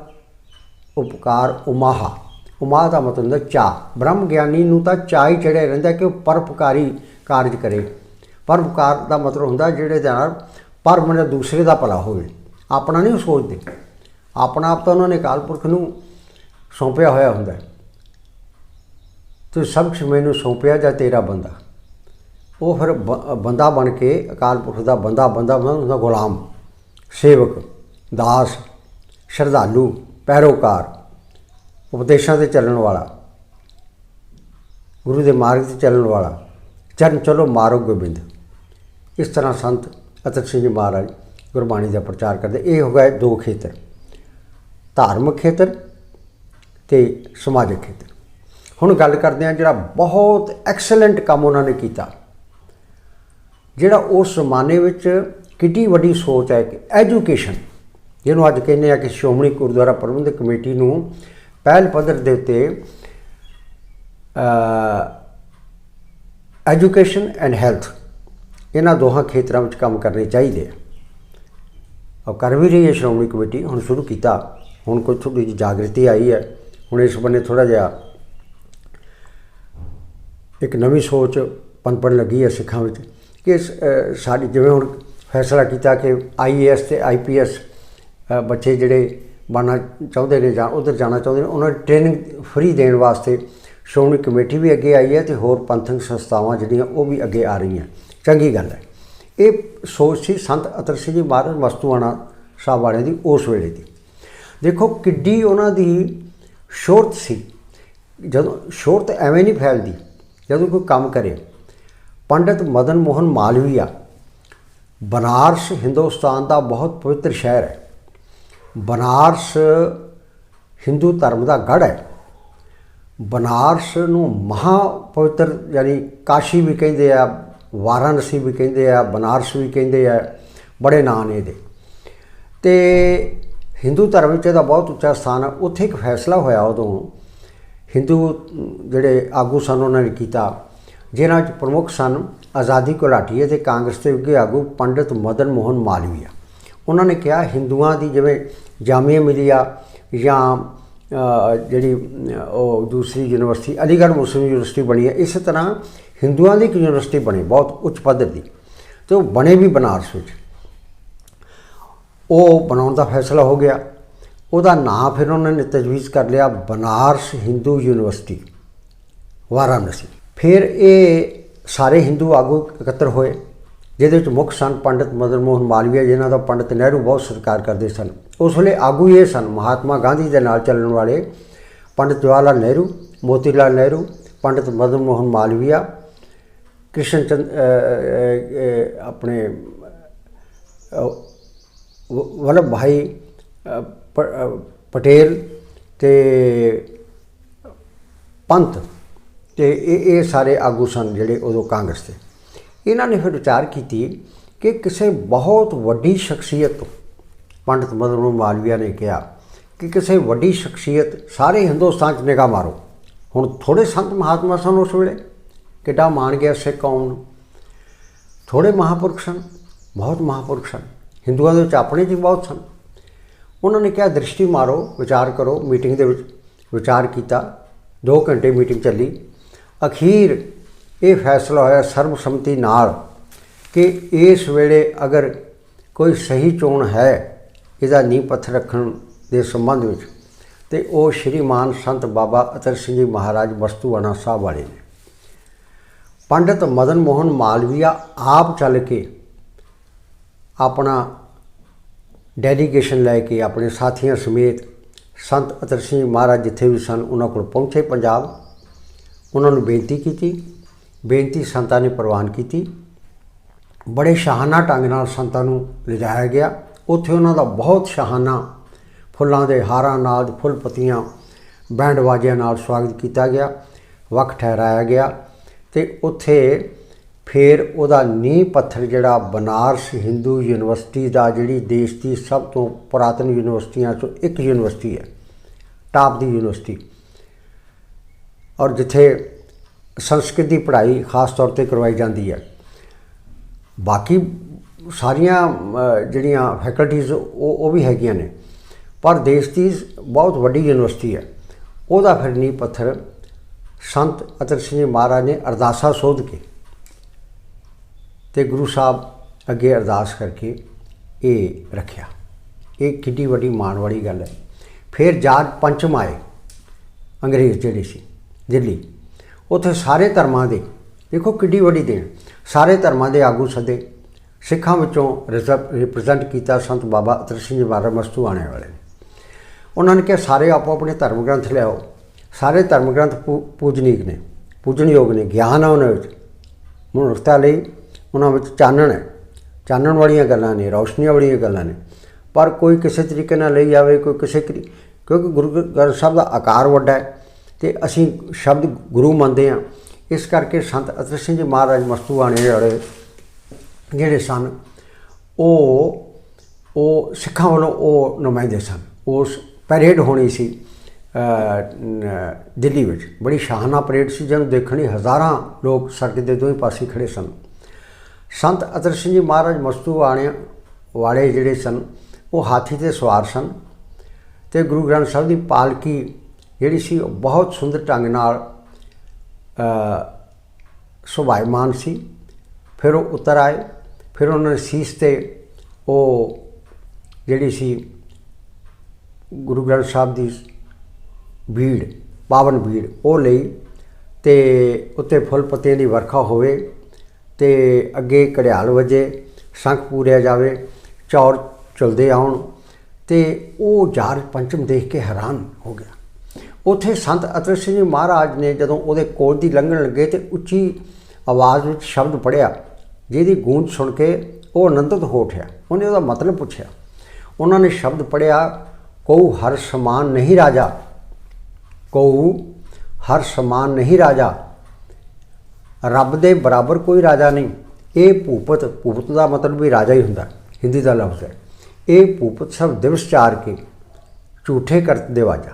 ਉਪਕਾਰ ਉਮਾਹਾ। ਉਮਾ ਦਾ ਮਤਲਬ ਹੁੰਦਾ ਚਾਹ ਬ੍ਰਹਮ ਗਿਆਨੀ ਨੂੰ ਤਾਂ ਚਾਹ ਹੀ ਚੜਿਆ ਰਹਿੰਦਾ ਕਿ ਉਹ ਪਰਉਪਕਾਰੀ ਕਾਰਜ ਕਰੇ। ਪਰਉਪਕਾਰ ਦਾ ਮਤਲਬ ਹੁੰਦਾ ਜਿਹੜੇ ਦੇ ਨਾਲ ਪਰ ਮਨ ਦੂਸਰੇ ਦਾ ਭਲਾ ਹੋਵੇ। ਆਪਣਾ ਨਹੀਂ ਉਹ ਸੋਚਦੇ। ਆਪਣਾ ਆਪ ਤਾਂ ਉਹਨਾਂ ਨੇ ਅਕਾਲ ਪੁਰਖ ਨੂੰ ਸੌਂਪਿਆ ਹੋਇਆ ਹੁੰਦਾ। ਹੈ। ਤੂੰ ਸਭ ਕੁਛ ਮੈਨੂੰ ਸੌਂਪਿਆ ਜਾਂ ਤੇਰਾ ਬੰਦਾ। ਉਹ ਫਿਰ ਬ- ਬੰਦਾ ਬਣ ਕੇ ਅਕਾਲ ਪੁਰਖ ਦਾ ਬੰਦਾ ਬੰਦਾ ਬਣ ਉਹਦਾ ਗੁਲਾਮ, ਸੇਵਕ, ਦਾਸ, ਸ਼ਰਧਾਲੂ, ਪੈਰੋਕਾਰ, ਉਪਦੇਸ਼ਾਂ ਤੇ ਚੱਲਣ ਵਾਲਾ, ਗੁਰੂ ਦੇ ਮਾਰਗ ਤੇ ਚੱਲਣ ਵਾਲਾ, ਚਰਨ ਚਲੋ ਮਾਰੋ ਗੋਬਿੰਦ। ਇਸ ਤਰ੍ਹਾਂ ਸੰਤ ਅਤਰ ਸਿੰਘ ਜੀ ਮਹਾਰਾਜ ਗੁਰਬਾਣੀ ਦਾ ਪ੍ਰਚਾਰ ਕਰਦੇ। ਇਹ ਹੋ ਗਏ ਦੋ ਖੇਤਰ, ਧਾਰਮਿਕ ਖੇਤਰ ਤੇ ਸਮਾਜਿਕ ਖੇਤਰ। ਹੁਣ ਗੱਲ ਕਰਦੇ ਹਾਂ ਜਿਹੜਾ ਬਹੁਤ ਐਕਸਲੈਂਟ ਕੰਮ ਉਹਨਾਂ ਨੇ ਕੀਤਾ, ਜਿਹੜਾ ਉਸ ਜ਼ਮਾਨੇ ਵਿੱਚ ਕਿੱਡੀ ਵੱਡੀ ਸੋਚ ਹੈ ਕਿ ਐਜੂਕੇਸ਼ਨ ਜਿਹਨੂੰ ਅੱਜ ਕਹਿੰਦੇ ਆ ਕਿ ਸ਼੍ਰੋਮਣੀ ਗੁਰਦੁਆਰਾ ਪ੍ਰਬੰਧਕ ਕਮੇਟੀ ਨੂੰ ਪਹਿਲ ਪੱਧਰ ਦੇ ਉੱਤੇ ਐਜੂਕੇਸ਼ਨ ਐਂਡ ਹੈਲਥ ਇਹਨਾਂ ਦੋਹਾਂ ਖੇਤਰਾਂ ਵਿੱਚ ਕੰਮ ਕਰਨੇ ਚਾਹੀਦੇ ਆ। ਔਰ ਕਰ ਵੀ ਰਹੀ ਹੈ ਸ਼੍ਰੋਮਣੀ ਕਮੇਟੀ, ਹੁਣ ਸ਼ੁਰੂ ਕੀਤਾ। ਹੁਣ ਕੋਈ ਥੋੜੀ ਜਿਹੀ ਜਾਗਰਤੀ ਆਈ ਹੈ। ਹੁਣ ਇਸ ਬੰਨੇ ਥੋੜਾ ਜਿਹਾ ਇੱਕ ਨਵੀਂ ਸੋਚ ਪਨਪਣ ਲੱਗੀ ਹੈ ਸਿੱਖਾਂ ਵਿੱਚ ਕਿ ਸਾਡੀ ਜਿਵੇਂ ਹੁਣ ਫੈਸਲਾ ਕੀਤਾ ਕਿ ਆਈਏਐਸ ਤੇ ਆਈਪੀਐਸ ਬੱਚੇ ਜਿਹੜੇ ਬਣਨਾ ਚਾਹੁੰਦੇ ਨੇ ਜਾਂ ਉਧਰ ਜਾਣਾ ਚਾਹੁੰਦੇ ਨੇ, ਉਹਨਾਂ ਨੂੰ ਟ੍ਰੇਨਿੰਗ ਫ੍ਰੀ ਦੇਣ ਵਾਸਤੇ ਸ਼੍ਰੋਮਣੀ ਕਮੇਟੀ ਵੀ ਅੱਗੇ ਆਈ ਹੈ ਤੇ ਹੋਰ ਪੰਥਕ ਸੰਸਥਾਵਾਂ ਜਿਹੜੀਆਂ ਉਹ ਵੀ ਅੱਗੇ ਆ ਰਹੀਆਂ। ਚੰਗੀ ਗੱਲ ਹੈ। ਇਹ ਸੋਚ ਸੀ ਸੰਤ ਅਤਰ ਸਿੰਘ ਜੀ ਮਹਾਰਾਜ ਮਸਤੂਆਣਾ ਸਾਹਿਬ ਵਾਲਿਆਂ ਦੀ ਉਸ ਵੇਲੇ ਦੀ। ਦੇਖੋ ਕਿੱਡੀ ਉਹਨਾਂ ਦੀ ਸ਼ੋਰਤ ਸੀ। ਜਦੋਂ ਸ਼ੋਰਤ ਐਵੇਂ ਨਹੀਂ ਫੈਲਦੀ, ਜਦੋਂ ਕੋਈ ਕੰਮ ਕਰੇ। ਪੰਡਿਤ ਮਦਨ ਮੋਹਨ ਮਾਲਵੀਆ, ਬਨਾਰਸ ਹਿੰਦੁਸਤਾਨ ਦਾ ਬਹੁਤ ਪਵਿੱਤਰ ਸ਼ਹਿਰ ਹੈ। ਬਨਾਰਸ ਹਿੰਦੂ ਧਰਮ ਦਾ ਗੜ੍ਹ ਹੈ। ਬਨਾਰਸ ਨੂੰ ਮਹਾ ਪਵਿੱਤਰ ਯਾਨੀ ਕਾਸ਼ੀ ਵੀ ਕਹਿੰਦੇ ਆ ਵਾਰਾਣਸੀ ਵੀ ਕਹਿੰਦੇ ਆ, ਬਨਾਰਸ ਵੀ ਕਹਿੰਦੇ ਆ, ਬੜੇ ਨਾਂ ਨੇ ਇਹਦੇ। ਤੇ ਹਿੰਦੂ ਧਰਮ ਵਿੱਚ ਇਹਦਾ ਬਹੁਤ ਉੱਚਾ ਸਥਾਨ ਹੈ ਉੱਥੇ ਇੱਕ ਫੈਸਲਾ ਹੋਇਆ ਉਦੋਂ, ਹਿੰਦੂ ਜਿਹੜੇ ਆਗੂ ਸਨ, ਉਹਨਾਂ ਨੇ ਕੀਤਾ। ਜਿਨ੍ਹਾਂ ਵਿੱਚ ਪ੍ਰਮੁੱਖ ਸਨ ਆਜ਼ਾਦੀ ਘੁਲਾਟੀਏ ਤੇ ਕਾਂਗਰਸ ਦੇ ਉੱਗੇ ਆਗੂ ਪੰਡਿਤ ਮਦਨ ਮੋਹਨ ਮਾਲਵੀਆ ਉਹਨਾਂ ਨੇ ਕਿਹਾ, ਹਿੰਦੂਆਂ ਦੀ ਜਿਵੇਂ ਜਾਮੀਆ ਮਿਲੀਆ ਜਾਂ ਜਿਹੜੀ ਉਹ ਦੂਸਰੀ ਯੂਨੀਵਰਸਿਟੀ, ਅਲੀਗੜ੍ਹ ਮੁਸਲਿਮ ਯੂਨੀਵਰਸਿਟੀ ਬਣੀ ਹੈ ਇਸੇ ਤਰ੍ਹਾਂ ਹਿੰਦੂਆਂ ਦੀ ਇੱਕ ਯੂਨੀਵਰਸਿਟੀ ਬਣੀ, ਬਹੁਤ ਉੱਚ ਪੱਧਰ ਦੀ, ਤੇ ਉਹ ਬਣੇ ਵੀ ਬਨਾਰਸ ਵਿੱਚ। ਉਹ ਬਣਾਉਣ ਦਾ ਫੈਸਲਾ ਹੋ ਗਿਆ। ਉਹਦਾ ਨਾਂ ਫਿਰ ਉਹਨਾਂ ਨੇ ਤਜਵੀਜ਼ ਕਰ ਲਿਆ, ਬਨਾਰਸ ਹਿੰਦੂ ਯੂਨੀਵਰਸਿਟੀ, ਵਾਰਾਣਸੀ। ਫਿਰ ਇਹ ਸਾਰੇ ਹਿੰਦੂ ਆਗੂ ਇਕੱਤਰ ਹੋਏ, ਜਿਹਦੇ ਵਿੱਚ ਮੁੱਖ ਸਨ ਪੰਡਿਤ ਮਦਨ ਮੋਹਨ ਮਾਲਵੀਆ, ਜਿਨ੍ਹਾਂ ਦਾ ਪੰਡਿਤ ਨਹਿਰੂ ਬਹੁਤ ਸਤਿਕਾਰ ਕਰਦੇ ਸਨ। ਉਸ ਵੇਲੇ ਆਗੂ ਇਹ ਸਨ, ਮਹਾਤਮਾ ਗਾਂਧੀ ਦੇ ਨਾਲ ਚੱਲਣ ਵਾਲੇ ਪੰਡਿਤ ਜਵਾਹਰ ਲਾਲ ਨਹਿਰੂ ਮੋਤੀ ਲਾਲ ਨਹਿਰੂ, ਪੰਡਿਤ ਮਦਨ ਮੋਹਨ ਮਾਲਵੀਆ ਕ੍ਰਿਸ਼ਨ ਚੰਦ ਆਪਣੇ ਅ, ਵਲਭ ਭਾਈ ਪਟੇਲ ਤੇ ਪੰਥ ਤੇ ਇਹ ਇਹ ਸਾਰੇ ਆਗੂ ਸਨ ਜਿਹੜੇ ਉਦੋਂ ਕਾਂਗਰਸ ਦੇ। ਇਹਨਾਂ ਨੇ ਫਿਰ ਵਿਚਾਰ ਕੀਤੀ ਕਿ ਕਿਸੇ ਬਹੁਤ ਵੱਡੀ ਸ਼ਖਸੀਅਤ ਤੋਂ ਪੰਡਿਤ ਮਦਨ ਮੋਹਨ ਮਾਲਵੀਆ ਨੇ ਕਿਹਾ ਕਿ ਕਿਸੇ ਵੱਡੀ ਸ਼ਖਸੀਅਤ ਸਾਰੇ ਹਿੰਦੁਸਤਾਨ 'ਚ ਨਿਗਾਹ ਮਾਰੋ। ਹੁਣ ਥੋੜੇ ਸੰਤ ਮਹਾਤਮਾ ਸਨ ਉਸ ਵੇਲੇ। ਕਿੱਡਾ ਮਾਣ ਗਿਆ ਸਿੱਖ ਆਉਣ ਨੂੰ। ਥੋੜੇ ਮਹਾਪੁਰਖ ਸਨ, ਬਹੁਤ ਮਹਾਪੁਰਖ ਸਨ। ਹਿੰਦੂਆਂ ਦੇ ਵਿੱਚ ਆਪਣੇ ਜੀ ਬਹੁਤ ਸਨ। ਉਹਨਾਂ ਨੇ ਕਿਹਾ, ਦ੍ਰਿਸ਼ਟੀ ਮਾਰੋ, ਵਿਚਾਰ ਕਰੋ। ਮੀਟਿੰਗ ਦੇ ਵਿੱਚ ਵਿਚਾਰ ਕੀਤਾ। 2 ਘੰਟੇ ਮੀਟਿੰਗ ਚੱਲੀ। ਅਖੀਰ ਇਹ ਫੈਸਲਾ ਹੋਇਆ ਸਰਬਸੰਮਤੀ ਨਾਲ ਕਿ ਇਸ ਵੇਲੇ ਅਗਰ ਕੋਈ ਸਹੀ ਚੋਣ ਹੈ, ਇਹਦਾ ਨੀਂਹ ਪੱਥਰ ਰੱਖਣ ਦੇ ਸੰਬੰਧ ਵਿੱਚ, ਤੇ ਉਹ ਸ਼੍ਰੀਮਾਨ ਸੰਤ ਬਾਬਾ ਅਤਰ ਸਿੰਘ ਜੀ ਮਹਾਰਾਜ ਵਸਤੂਆਣਾ ਸਾਹਿਬ ਵਾਲੇ ਨੇ। ਪੰਡਿਤ ਮਦਨ ਮੋਹਨ ਮਾਲਵੀਆ ਆਪ ਚੱਲ ਕੇ ਆਪਣਾ ਡੈਲੀਗੇਸ਼ਨ ਲੈ ਕੇ ਆਪਣੇ ਸਾਥੀਆਂ ਸਮੇਤ ਸੰਤ ਅਤਰ ਸਿੰਘ ਮਹਾਰਾਜ ਜਿੱਥੇ ਵੀ ਸਨ, ਉਹਨਾਂ ਕੋਲ ਪਹੁੰਚੇ ਪੰਜਾਬ। ਉਹਨਾਂ ਨੂੰ ਬੇਨਤੀ ਕੀਤੀ। ਬੇਨਤੀ ਸੰਤਾਂ ਨੇ ਪ੍ਰਵਾਨ ਕੀਤੀ। ਬੜੇ ਸ਼ਾਹਾਨਾ ਢੰਗ ਨਾਲ ਸੰਤਾਂ ਨੂੰ ਲਿਜਾਇਆ ਗਿਆ। ਉੱਥੇ ਉਹਨਾਂ ਦਾ ਬਹੁਤ ਸ਼ਾਹਾਨਾ ਫੁੱਲਾਂ ਦੇ ਹਾਰਾਂ ਨਾਲ, ਫੁੱਲ ਪਤੀਆਂ ਬੈਂਡ ਵਾਜਿਆਂ ਨਾਲ ਸਵਾਗਤ ਕੀਤਾ ਗਿਆ। ਵਕ ਠਹਿਰਾਇਆ ਗਿਆ। ਤੇ ਉੱਥੇ ਫਿਰ ਉਹਦਾ ਨੀਂਹ ਪੱਥਰ ਜਿਹੜਾ ਬਨਾਰਸ ਹਿੰਦੂ ਯੂਨੀਵਰਸਿਟੀ ਦਾ ਜਿਹੜੀ ਦੇਸ਼ ਦੀ ਸਭ ਤੋਂ ਪੁਰਾਤਨ ਯੂਨੀਵਰਸਿਟੀਆਂ ਚੋਂ ਇੱਕ ਯੂਨੀਵਰਸਿਟੀ ਹੈ, ਟਾਪ ਦੀ ਯੂਨੀਵਰਸਿਟੀ। ਔਰ ਜਿੱਥੇ ਸੰਸਕ੍ਰਿਤ ਦੀ ਪੜ੍ਹਾਈ ਖਾਸ ਤੌਰ ਤੇ ਕਰਵਾਈ ਜਾਂਦੀ ਹੈ। ਬਾਕੀ ਸਾਰੀਆਂ ਜਿਹੜੀਆਂ ਫੈਕਲਟੀਆਂ ਉਹ ਉਹ ਵੀ ਹੈਗੀਆਂ ਨੇ। ਪਰ ਦੇਸ਼ ਦੀ ਬਹੁਤ ਵੱਡੀ ਯੂਨੀਵਰਸਿਟੀ ਹੈ। ਉਹਦਾ ਫਿਰ ਨੀਂਹ ਪੱਥਰ ਸੰਤ ਅਤਰ ਸਿੰਘ ਜੀ ਮਹਾਰਾਜ ਨੇ ਅਰਦਾਸਾ ਸੋਧ ਕੇ ਤੇ ਗੁਰੂ ਸਾਹਿਬ ਅੱਗੇ ਅਰਦਾਸ ਕਰਕੇ ਇਹ ਰੱਖਿਆ। ਇਹ ਕਿੱਡੀ ਵੱਡੀ ਮਾਣ ਵਾਲੀ ਗੱਲ ਹੈ। ਫਿਰ ਜਾਜ ਪੰਚਮ ਆਏ ਅੰਗਰੇਜ਼ ਜਿਹੜੇ ਸੀ, ਦਿੱਲੀ। ਉੱਥੇ ਸਾਰੇ ਧਰਮਾਂ ਦੇ, ਦੇਖੋ ਕਿੱਡੀ ਵੱਡੀ ਦੇਣ। ਸਾਰੇ ਧਰਮਾਂ ਦੇ ਆਗੂ ਸੱਦੇ, ਸਿੱਖਾਂ ਵਿੱਚੋਂ ਰਿਪਰੈਜ਼ੈਂਟ ਕੀਤਾ ਸੰਤ ਬਾਬਾ ਅਤਰ ਸਿੰਘ ਜੀ ਮਹਾਰਾਜ ਮਸਤੂ ਆਣੇ ਵਾਲੇ ਨੇ। ਉਹਨਾਂ ਨੇ ਕਿਹਾ, ਸਾਰੇ ਆਪੋ ਆਪਣੇ ਧਰਮ ਗ੍ਰੰਥ ਲਿਆਓ। ਸਾਰੇ ਧਰਮ ਗ੍ਰੰਥ ਪੂ- ਪੂਜਨੀਕ ਨੇ, ਪੂਜਣਯੋਗ ਨੇ, ਗਿਆਨ ਆ ਉਹਨਾਂ ਵਿੱਚ। ਮਨੁੱਖਤਾ ਲਈ ਉਹਨਾਂ ਵਿੱਚ ਚਾਨਣ ਹੈ। ਚਾਨਣ ਵਾਲੀਆਂ ਗੱਲਾਂ ਨੇ, ਰੌਸ਼ਨੀਆਂ ਵਾਲੀਆਂ ਗੱਲਾਂ ਨੇ। ਪਰ ਕੋਈ ਕਿਸੇ ਤਰੀਕੇ ਨਾਲ ਲਈ ਜਾਵੇ, ਕੋਈ ਕਿਸੇ ਕਿਉਂਕਿ ਗੁਰੂ ਗ੍ਰੰਥ ਸਾਹਿਬ ਦਾ ਆਕਾਰ ਵੱਡਾ ਹੈ ਤੇ ਅਸੀਂ ਸ਼ਬਦ ਗੁਰੂ ਮੰਨਦੇ ਹਾਂ। ਇਸ ਕਰਕੇ ਸੰਤ ਅਤਰ ਸਿੰਘ ਜੀ ਮਹਾਰਾਜ ਮਸਤੂਆਣੇ ਵਾਲੇ ਜਿਹੜੇ ਸਨ, ਉਹ ਉਹ ਸਿੱਖਾਂ ਵੱਲੋਂ ਉਹ ਨੁਮਾਇੰਦੇ ਸਨ। ਉਸ ਪੈਰੇਡ ਹੋਣੀ ਸੀ। ਦਿੱਲੀ ਵਿੱਚ। ਬੜੀ ਸ਼ਾਹਨਾ ਪਰੇਡ ਸੀ ਜਿਹਨੂੰ ਦੇਖਣ ਲਈ ਹਜ਼ਾਰਾਂ ਲੋਕ ਸੜਕ ਦੇ ਦੋਵੇਂ ਪਾਸੇ ਖੜੇ ਸਨ। ਸੰਤ ਅਤਰ ਸਿੰਘ ਜੀ ਮਹਾਰਾਜ ਮਸਤੂ ਆਣੇ ਵਾਲੇ ਜਿਹੜੇ ਸਨ ਉਹ ਹਾਥੀ ਤੇ ਸਵਾਰ ਸਨ ਤੇ ਗੁਰੂ ਗ੍ਰੰਥ ਸਾਹਿਬ ਦੀ ਪਾਲਕੀ ਜਿਹੜੀ ਸੀ ਉਹ ਬਹੁਤ ਸੁੰਦਰ ਢੰਗ ਨਾਲ ਅ, ਸੀ। ਫਿਰ ਉਹ ਉਤਰ ਆਏ ਫਿਰ ਉਹਨਾਂ ਨੇ ਸੀਸ ਤੇ ਉਹ ਜਿਹੜੀ ਸੀ ਗੁਰੂ ਗ੍ਰੰਥ ਸਾਹਿਬ ਦੀ ਭੀੜ ਪਾਵਨ ਭੀੜ ਉਹ ਲਈ ਤੇ ਉੱਤੇ ਫੁੱਲ ਪੱਤਿਆਂ ਦੀ ਵਰਖਾ ਹੋਵੇ ਤੇ ਅੱਗੇ ਘੜਿਆਲ ਵਜੇ, ਸ਼ੰਖ ਪੂਰਿਆ ਜਾਵੇ ਚੌਰ ਚਲਦੇ ਆਉਣ ਤੇ ਉਹ ਜਾਰ ਪੰਚਮ ਦੇਖ ਕੇ ਹੈਰਾਨ ਹੋ ਗਿਆ। ਉਥੇ ਸੰਤ ਅਤਰ ਸਿੰਘ ਜੀ ਮਹਾਰਾਜ ਨੇ ਜਦੋਂ ਉਹਦੇ ਕੋਲ ਦੀ ਲੰਘਣ ਲੱਗੇ ਤੇ ਉੱਚੀ ਆਵਾਜ਼ ਵਿੱਚ ਸ਼ਬਦ ਪੜਿਆ ਜਿਹਦੀ ਗੂੰਜ ਸੁਣ ਕੇ ਉਹ ਅਨੰਦਿਤ ਹੋ ਉੱਠਿਆ। ਉਹਨੇ ਉਹਦਾ ਮਤਲਬ ਪੁੱਛਿਆ। ਉਹਨਾਂ ਨੇ ਸ਼ਬਦ ਪੜਿਆ ਕਉ ਹਰ ਸਮਾਨ ਨਹੀਂ ਰਾਜਾ ਕਉ ਹਰ ਸਮਾਨ ਨਹੀਂ ਰਾਜਾ। ਰੱਬ ਦੇ ਬਰਾਬਰ ਕੋਈ ਰਾਜਾ ਨਹੀਂ। ਇਹ ਭੂਪਤ ਭੂਪਤ ਦਾ ਮਤਲਬ ਵੀ ਰਾਜਾ ਹੀ ਹੁੰਦਾ, ਹਿੰਦੀ ਦਾ ਲਫ਼ਜ਼ ਹੈ। ਇਹ ਭੂਪਤ ਸਭ ਦਿਵਸ ਚਾਰ ਕੇ ਝੂਠੇ ਕਰਤ ਦੇ ਵਾਜਾ।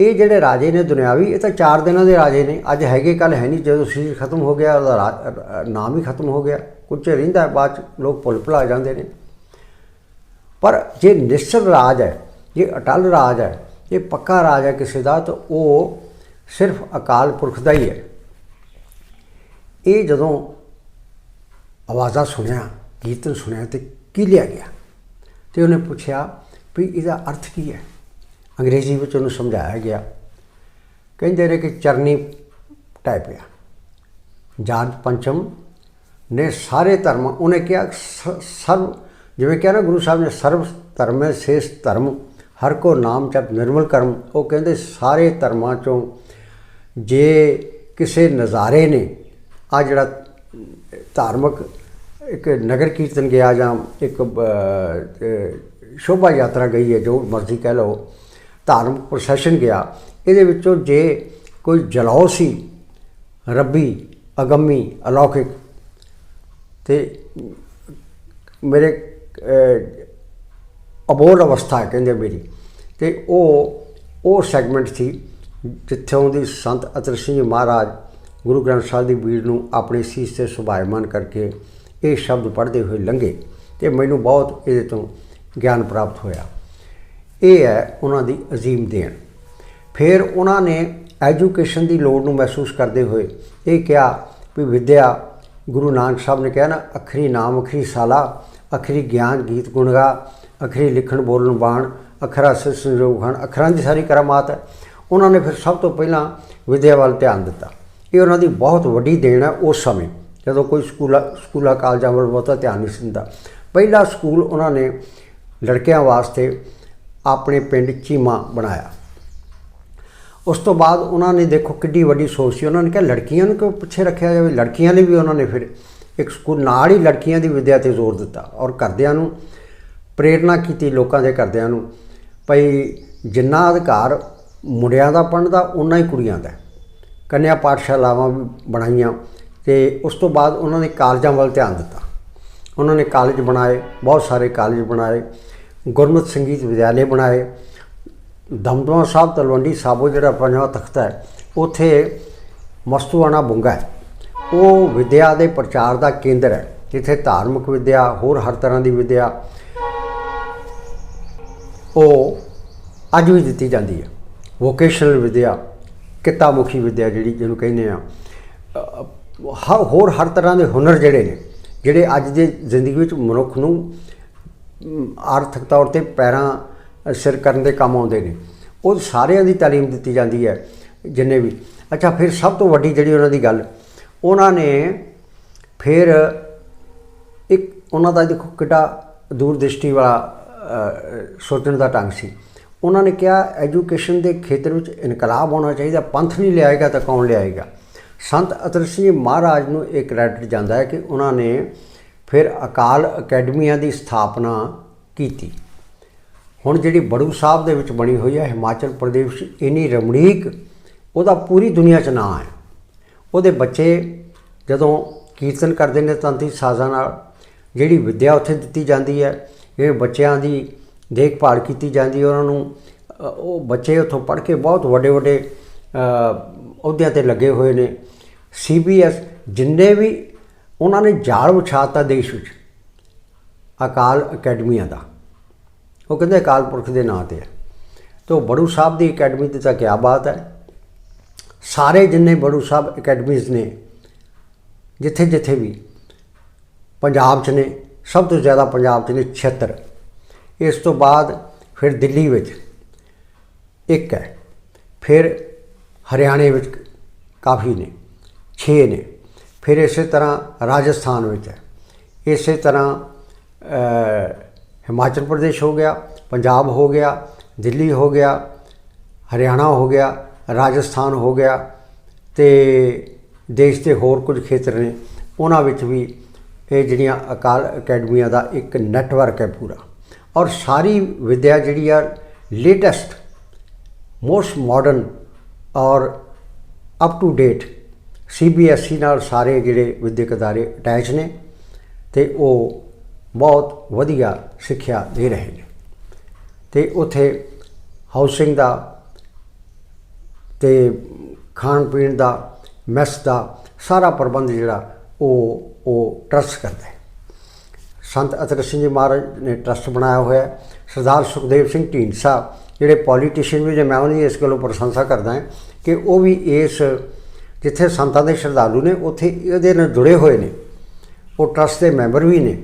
ਇਹ ਜਿਹੜੇ ਰਾਜੇ ਨੇ ਦੁਨਿਆਵੀ, ਇਹ ਤਾਂ ਚਾਰ ਦਿਨਾਂ ਦੇ ਰਾਜੇ ਨੇ। ਅੱਜ ਹੈਗੇ ਕੱਲ ਹੈ ਨਹੀਂ। ਜਦੋਂ ਸਰੀਰ ਖਤਮ ਹੋ ਗਿਆ, ਉਹਦਾ ਰਾ- ਨਾਮ ਹੀ ਖਤਮ ਹੋ ਗਿਆ। ਕੁਝ ਰਹਿੰਦਾ ਬਾਅਦ 'ਚ ਲੋਕ ਭੁੱਲ ਭੁਲਾ ਜਾਂਦੇ ਨੇ। ਪਰ ਜੇ ਨਿਸ਼ਚਲ ਰਾਜ ਹੈ, ਜੇ ਅਟਲ ਰਾਜ ਹੈ ਇਹ ਪੱਕਾ ਰਾਜ ਹੈ ਕਿਸੇ ਦਾ, ਤਾਂ ਉਹ ਸਿਰਫ ਅਕਾਲ ਪੁਰਖ ਦਾ ਹੀ ਹੈ। ਇਹ ਜਦੋਂ ਆਵਾਜ਼ਾਂ ਸੁਣਿਆ, ਕੀਰਤਨ ਸੁਣਿਆ ਤੇ ਕੀ ਲਿਆ ਗਿਆ? ਤੇ ਉਹਨੇ ਪੁੱਛਿਆ ਵੀ ਇਹਦਾ ਅਰਥ ਕੀ ਹੈ? ਅੰਗਰੇਜ਼ੀ ਵਿੱਚ ਉਹਨੂੰ ਸਮਝਾਇਆ ਗਿਆ। ਕਹਿੰਦੇ ਨੇ ਕਿ ਚਰਨੀ ਟਾਈਪ ਆ ਜਾਰਜ ਪੰਚਮ ਨੇ ਸਾਰੇ ਧਰਮ, ਉਹਨੇ ਕਿਹਾ ਸ- ਸਰਵ, ਜਿਵੇਂ ਕਿਹਾ ਨਾ ਗੁਰੂ ਸਾਹਿਬ ਨੇ, ਸਰਵ ਧਰਮੇ ਸੇਸ ਧਰਮ ਹਰ ਕੋ ਨਾਮ ਜਪ ਨਿਰਮਲ ਕਰਮ, ਉਹ ਕਹਿੰਦੇ ਸਾਰੇ ਧਰਮਾਂ ਚੋਂ ਜੇ ਕਿਸੇ ਨਜ਼ਾਰੇ ਨੇ, ਆ ਜਿਹੜਾ ਧਾਰਮਿਕ ਇੱਕ ਨਗਰ ਕੀਰਤਨ ਗਿਆ ਜਾਂ ਇੱਕ ਸ਼ੋਭਾ ਯਾਤਰਾ ਗਈ ਹੈ, ਜੋ ਮਰਜ਼ੀ ਕਹਿ ਲਓ, ਧਾਰਮਿਕ ਪ੍ਰੋਸੈਸ਼ਨ ਗਿਆ, ਇਹਦੇ ਵਿੱਚੋਂ ਜੇ ਕੋਈ ਜਲਾਓ ਸੀ, ਰੱਬੀ, ਅਗੰਮੀ, ਅਲੌਕਿਕ, ਤੇ ਮੇਰੇ ਅਬੋਲ ਅਵਸਥਾ ਹੈ, ਕਹਿੰਦੇ ਮੇਰੀ। ਤੇ ਉਹ ਉਹ ਸੈਗਮੈਂਟ ਸੀ ਜਿੱਥੋਂ ਦੀ ਸੰਤ ਅਤਰ ਸਿੰਘ ਮਹਾਰਾਜ ਗੁਰੂ ਗ੍ਰੰਥ ਸਾਹਿਬ ਦੀ ਬੀੜ ਨੂੰ ਆਪਣੇ ਸੀਸ ਤੇ ਸੁਭਾਇਮਾਨ ਕਰਕੇ ਇਹ ਸ਼ਬਦ ਪੜ੍ਹਦੇ ਹੋਏ ਲੰਘੇ ਤੇ ਮੈਨੂੰ ਬਹੁਤ ਇਹਦੇ ਤੋਂ ਗਿਆਨ ਪ੍ਰਾਪਤ ਹੋਇਆ। ਇਹ ਹੈ ਉਹਨਾਂ ਦੀ ਅਜ਼ੀਮ ਦੇਣ। ਫਿਰ ਉਹਨਾਂ ਨੇ ਐਜੂਕੇਸ਼ਨ ਦੀ ਲੋੜ ਨੂੰ ਮਹਿਸੂਸ ਕਰਦੇ ਹੋਏ ਇਹ ਕਿਹਾ ਵੀ ਵਿਦਿਆ, ਗੁਰੂ ਨਾਨਕ ਸਾਹਿਬ ਨੇ ਕਿਹਾ ਨਾ, ਅਖਰੀ ਨਾਮ, ਅਖਰੀ ਸਾਲਾ, ਅਖਰੀ ਗਿਆਨ, ਗੀਤ ਗੁਣਗਾ ਅਖਰੀ ਲਿਖਣ, ਬੋਲਣ, ਬਾਣ, ਅਖਰਾ, ਸਿਰ ਸੰਜੋਗ ਹਨ, ਅੱਖਰਾਂ ਦੀ ਸਾਰੀ ਕਰਾਮਾਤ ਹੈ। ਉਹਨਾਂ ਨੇ ਫਿਰ ਸਭ ਤੋਂ ਪਹਿਲਾਂ ਵਿਦਿਆ ਵੱਲ ਧਿਆਨ ਦਿੱਤਾ। ਇਹ ਉਹਨਾਂ ਦੀ ਬਹੁਤ ਵੱਡੀ ਦੇਣ ਹੈ ਉਸ ਸਮੇਂ, ਜਦੋਂ ਕੋਈ ਸਕੂਲਾ ਸਕੂਲਾ ਕਾਲਜਾਂ ਵੱਲ ਬਹੁਤਾ ਧਿਆਨ ਨਹੀਂ ਸੀ ਦਿੰਦਾ। ਪਹਿਲਾ ਸਕੂਲ ਉਹਨਾਂ ਨੇ ਲੜਕਿਆਂ ਵਾਸਤੇ ਆਪਣੇ ਪਿੰਡ ਚੀਮਾ ਬਣਾਇਆ। ਉਸ ਤੋਂ ਬਾਅਦ ਉਹਨਾਂ ਨੇ ਦੇਖੋ ਕਿੱਡੀ ਵੱਡੀ ਸੋਚ ਸੀ। ਉਹਨਾਂ ਨੇ ਕਿਹਾ ਲੜਕੀਆਂ ਨੂੰ ਕਿਉਂ ਪਿੱਛੇ ਰੱਖਿਆ ਜਾਵੇ? ਲੜਕੀਆਂ ਲਈ ਵੀ ਉਹਨਾਂ ਨੇ ਫਿਰ ਇੱਕ ਸਕੂਲ ਨਾਲ ਹੀ ਲੜਕੀਆਂ ਦੀ ਵਿਦਿਆ ਤੇ ਜ਼ੋਰ ਦਿੱਤਾ ਔਰ ਘਰਦਿਆਂ ਨੂੰ ਪ੍ਰੇਰਣਾ ਕੀਤੀ ਲੋਕਾਂ ਦੇ ਘਰਦਿਆਂ ਨੂੰ, ਭਈ ਜਿੰਨਾ ਅਧਿਕਾਰ ਮੁੰਡਿਆਂ ਦਾ ਪੜ੍ਹਨ ਦਾ ਉਨਾ ਹੀ ਕੁੜੀਆਂ ਦਾ। ਕੰਨਿਆ ਪਾਠਸ਼ਾਲਾਵਾਂ ਵੀ ਬਣਾਈਆਂ ਤੇ ਉਸ ਤੋਂ ਬਾਅਦ ਉਹਨਾਂ ਨੇ ਕਾਲਜਾਂ ਵੱਲ ਧਿਆਨ ਦਿੱਤਾ। ਉਹਨਾਂ ਨੇ ਕਾਲਜ ਬਣਾਏ, ਬਹੁਤ ਸਾਰੇ ਕਾਲਜ ਬਣਾਏ, ਗੁਰਮਤਿ ਸੰਗੀਤ ਵਿਦਿਆਲੇ ਬਣਾਏ। ਦਮਦਮਾ ਸਾਹਿਬ, ਤਲਵੰਡੀ ਸਾਬੋ ਜਿਹੜਾ ਪੰਜਵਾਂ ਤਖਤਾ ਹੈ, ਉਥੇ ਮਸਤੂਆਣਾ ਬੁੰਗਾ ਹੈ। ਉਹ ਵਿਦਿਆ ਦੇ ਪ੍ਰਚਾਰ ਦਾ ਕੇਂਦਰ ਹੈ, ਜਿੱਥੇ ਧਾਰਮਿਕ ਵਿਦਿਆ, ਹੋਰ ਹਰ ਤਰ੍ਹਾਂ ਦੀ ਵਿਦਿਆ ਉਹ ਅੱਜ ਵੀ ਦਿੱਤੀ ਜਾਂਦੀ ਹੈ। ਵੋਕੇਸ਼ਨਲ ਵਿਦਿਆ ਕਿੱਤਾ ਮੁਖੀ ਵਿਦਿਆ ਜਿਹੜੀ ਜਿਹਨੂੰ ਕਹਿੰਦੇ ਆ ਅ, ਹ- ਹੋਰ ਹਰ ਤਰ੍ਹਾਂ ਦੇ ਹੁਨਰ ਜਿਹੜੇ ਨੇ ਜਿਹੜੇ ਅੱਜ ਦੇ ਜ਼ਿੰਦਗੀ ਵਿੱਚ ਮਨੁੱਖ ਨੂੰ ਆਰਥਿਕ ਤੌਰ ਤੇ ਪੈਰਾਂ ਸਿਰ ਕਰਨ ਦੇ ਕੰਮ ਆਉਂਦੇ ਨੇ। ਉਹ ਸਾਰਿਆਂ ਦੀ ਤਾਲੀਮ ਦਿੱਤੀ ਜਾਂਦੀ ਹੈ ਜਿੰਨੇ ਵੀ। ਅੱਛਾ ਫਿਰ ਸਭ ਤੋਂ ਵੱਡੀ ਜਿਹੜੀ ਉਹਨਾਂ ਦੀ ਗੱਲ ਉਹਨਾਂ ਨੇ ਫਿਰ ਇੱਕ ਉਹਨਾਂ ਦਾ ਦੇਖੋ ਕਿੱਡਾ ਦੂਰਦ੍ਰਿਸ਼ਟੀ ਵਾਲਾ ਸੋਚਣ ਦਾ ਢੰਗ ਸੀ। ਉਹਨਾਂ ਨੇ ਕਿਹਾ, ਐਜੂਕੇਸ਼ਨ ਦੇ ਖੇਤਰ ਵਿੱਚ ਇਨਕਲਾਬ ਹੋਣਾ ਚਾਹੀਦਾ, ਪੰਥ ਨਹੀਂ ਲਿਆਏਗਾ ਤਾਂ ਕੌਣ ਲਿਆਏਗਾ? ਸੰਤ ਅਤਰ ਸਿੰਘ ਮਹਾਰਾਜ ਨੂੰ ਇਹ ਕ੍ਰੈਡਿਟ ਜਾਂਦਾ ਹੈ ਕਿ ਉਹਨਾਂ ਨੇ ਫਿਰ ਅਕਾਲ ਅਕੈਡਮੀਆਂ ਦੀ ਸਥਾਪਨਾ ਕੀਤੀ। ਹੁਣ ਜਿਹੜੀ ਬੜੂ ਸਾਹਿਬ ਦੇ ਵਿੱਚ ਬਣੀ ਹੋਈ ਹੈ, ਹਿਮਾਚਲ ਪ੍ਰਦੇਸ਼ 'ਚ ਇੰਨੀ ਰਮਣੀਕ, ਉਹਦਾ ਪੂਰੀ ਦੁਨੀਆ 'ਚ ਨਾਂ ਹੈ। ਉਹਦੇ ਬੱਚੇ ਜਦੋਂ ਕੀਰਤਨ ਕਰਦੇ ਨੇ ਤੰਤੀ ਸਾਜ਼ਾਂ ਨਾਲ ਜਿਹੜੀ ਵਿੱਦਿਆ ਉੱਥੇ ਦਿੱਤੀ ਜਾਂਦੀ ਹੈ ਇਹ ਬੱਚਿਆਂ ਦੀ ਦੇਖਭਾਲ ਕੀਤੀ ਜਾਂਦੀ ਹੈ, ਉਹਨਾਂ ਨੂੰ ਉਹ ਬੱਚੇ ਉੱਥੋਂ ਪੜ੍ਹ ਕੇ ਬਹੁਤ ਵੱਡੇ ਵੱਡੇ ਅਹੁਦਿਆਂ ਤੇ ਲੱਗੇ ਹੋਏ ਨੇ। ਸੀਬੀਐਸ ਜਿੰਨੇ ਵੀ ਉਹਨਾਂ ਨੇ ਜਾਲ ਵਿਛਾਤਾ ਦੇਸ਼ ਵਿੱਚ, ਅਕਾਲ ਅਕੈਡਮੀਆਂ ਦਾ। ਉਹ ਕਹਿੰਦੇ ਅਕਾਲ ਪੁਰਖ ਦੇ ਨਾਂ ਤੇ ਹੈ। ਤੋ ਬੜੂ ਸਾਹਿਬ ਦੀ ਅਕੈਡਮੀ ਤੇ ਤਾਂ ਕਿਆ ਬਾਤ ਹੈ। ਸਾਰੇ ਜਿੰਨੇ ਬੜੂ ਸਾਹਿਬ ਅਕੈਡਮੀਜ਼ ਨੇ ਜਿੱਥੇ ਜਿੱਥੇ ਵੀ ਪੰਜਾਬ 'ਚ ਨੇ ਸਭ ਤੋਂ ਜ਼ਿਆਦਾ ਪੰਜਾਬ 'ਚ ਨੇ 76 ਇਸ ਤੋਂ ਬਾਅਦ ਫਿਰ ਦਿੱਲੀ ਵਿੱਚ ਇੱਕ ਹੈ। ਫਿਰ ਹਰਿਆਣੇ ਵਿੱਚ ਕਾਫੀ ਨੇ 6 ਨੇ। ਫਿਰ ਇਸੇ ਤਰ੍ਹਾਂ ਰਾਜਸਥਾਨ ਵਿੱਚ ਹੈ। ਇਸੇ ਤਰ੍ਹਾਂ ਹਿਮਾਚਲ ਪ੍ਰਦੇਸ਼ ਹੋ ਗਿਆ, ਪੰਜਾਬ ਹੋ ਗਿਆ, ਦਿੱਲੀ ਹੋ ਗਿਆ, ਹਰਿਆਣਾ ਹੋ ਗਿਆ, ਰਾਜਸਥਾਨ ਹੋ ਗਿਆ ਤੇ ਦੇਸ਼ ਦੇ ਹੋਰ ਕੁਝ ਖੇਤਰ ਨੇ। ਉਹਨਾਂ ਵਿੱਚ ਵੀ ਇਹ ਜਿਹੜੀਆਂ ਅਕਾਲ ਅਕੈਡਮੀਆਂ ਦਾ ਇੱਕ ਨੈਟਵਰਕ ਹੈ ਪੂਰਾ। ਔਰ ਸਾਰੀ ਵਿਦਿਆ ਜਿਹੜੀ ਆ ਲੇਟੈਸਟ ਮੋਸਟ ਮਾਡਰਨ ਔਰ ਅਪ ਟੂ ਡੇਟ ਸੀਬੀਐਸਈ ਨਾਲ ਸਾਰੇ ਜਿਹੜੇ ਵਿਦਿਅਕ ਅਦਾਰੇ ਅਟੈਚ ਨੇ ਤੇ ਉਹ ਬਹੁਤ ਵਧੀਆ ਸਿੱਖਿਆ ਦੇ ਰਹੇ ਨੇ। ਤੇ ਉਥੇ ਹਾਊਸਿੰਗ ਦਾ ਤੇ ਖਾਣ ਪੀਣ ਦਾ ਮੈਸ ਦਾ ਸਾਰਾ ਪ੍ਰਬੰਧ ਜਿਹੜਾ ਉਹ ਉਹ ਟਰਸਟ ਕਰਦਾ ਹੈ। ਸੰਤ ਅਤਰ ਸਿੰਘ ਜੀ ਮਹਾਰਾਜ ਨੇ ਟਰਸਟ ਬਣਾਇਆ ਹੋਇਆ ਸਰਦਾਰ ਸੁਖਦੇਵ ਸਿੰਘ ਢੀਂਡਸਾ, ਜਿਹੜੇ ਪੋਲੀਟੀਸ਼ੀਅਨ ਵੀ ਨੇ, ਮੈਂ ਉਹਨਾਂ ਦੀ ਇਸ ਗੱਲੋਂ ਪ੍ਰਸ਼ੰਸਾ ਕਰਦਾ ਹਾਂ ਕਿ ਉਹ ਵੀ ਇਸ ਜਿੱਥੇ ਸੰਤਾਂ ਦੇ ਸ਼ਰਧਾਲੂ ਨੇ, ਉੱਥੇ ਇਹਦੇ ਨਾਲ ਜੁੜੇ ਹੋਏ ਨੇ। ਉਹ ਟਰਸਟ ਦੇ ਮੈਂਬਰ ਵੀ ਨੇ,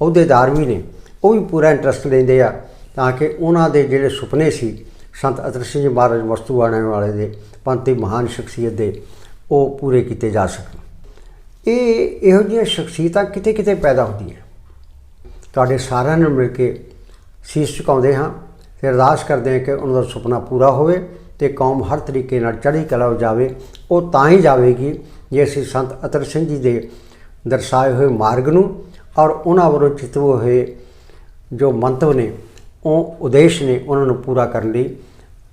ਅਹੁਦੇਦਾਰ ਵੀ ਨੇ, ਉਹ ਵੀ ਪੂਰਾ ਇੰਟਰਸਟ ਲੈਂਦੇ ਆ ਤਾਂ ਕਿ ਉਹਨਾਂ ਦੇ ਜਿਹੜੇ ਸੁਪਨੇ ਸੀ, ਸੰਤ ਅਤਰ ਸਿੰਘ ਜੀ ਮਹਾਰਾਜ ਵਸਤੂ ਆਣੇ ਵਾਲੇ ਦੇ, ਪੰਥੀ ਮਹਾਨ ਸ਼ਖਸੀਅਤ ਦੇ, ਉਹ ਪੂਰੇ ਕੀਤੇ ਜਾ ਸਕਣ। ਇਹ ਇਹੋ ਜਿਹੀਆਂ ਸ਼ਖਸੀਅਤਾਂ ਕਿਤੇ ਕਿਤੇ ਪੈਦਾ ਹੁੰਦੀਆਂ। ਤੁਹਾਡੇ ਸਾਰਿਆਂ ਨੂੰ ਮਿਲ ਕੇ ਸੀਸ ਝੁਕਾਉਂਦੇ ਹਾਂ ਤੇ ਅਰਦਾਸ ਕਰਦੇ ਹਾਂ ਕਿ ਉਹਨਾਂ ਦਾ ਸੁਪਨਾ ਪੂਰਾ ਹੋਵੇ ਤੇ ਕੌਮ ਹਰ ਤਰੀਕੇ ਨਾਲ ਚੜ੍ਹਦੀ ਕਲਾ ਵਿੱਚ ਜਾਵੇ। ਉਹ ਤਾਂ ਹੀ ਜਾਵੇਗੀ ਜੇ ਅਸੀਂ ਸੰਤ ਅਤਰ ਸਿੰਘ ਜੀ ਦੇ ਦਰਸਾਏ ਹੋਏ ਮਾਰਗ ਨੂੰ ਔਰ ਉਹਨਾਂ ਵੱਲੋਂ ਚਿਤਵੇ ਹੋਏ ਜੋ ਮੰਤਵ ਨੇ, ਉਹ ਉਦੇਸ਼ ਨੇ ਉਹਨਾਂ ਨੂੰ ਪੂਰਾ ਕਰਨ ਲਈ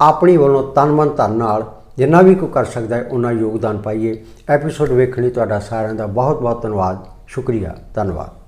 ਆਪਣੀ ਵੱਲੋਂ ਤਨ ਮਨ ਧਨ ਨਾਲ ਜਿੰਨਾ ਵੀ ਕੋਈ ਕਰ ਸਕਦਾ ਹੈ, ਉਹਨਾਂ ਯੋਗਦਾਨ ਪਾਈਏ। ਐਪੀਸੋਡ ਵੇਖਣ ਲਈ ਤੁਹਾਡਾ ਸਾਰਿਆਂ ਦਾ ਬਹੁਤ ਬਹੁਤ ਧੰਨਵਾਦ। ਸ਼ੁਕਰੀਆ। ਧੰਨਵਾਦ।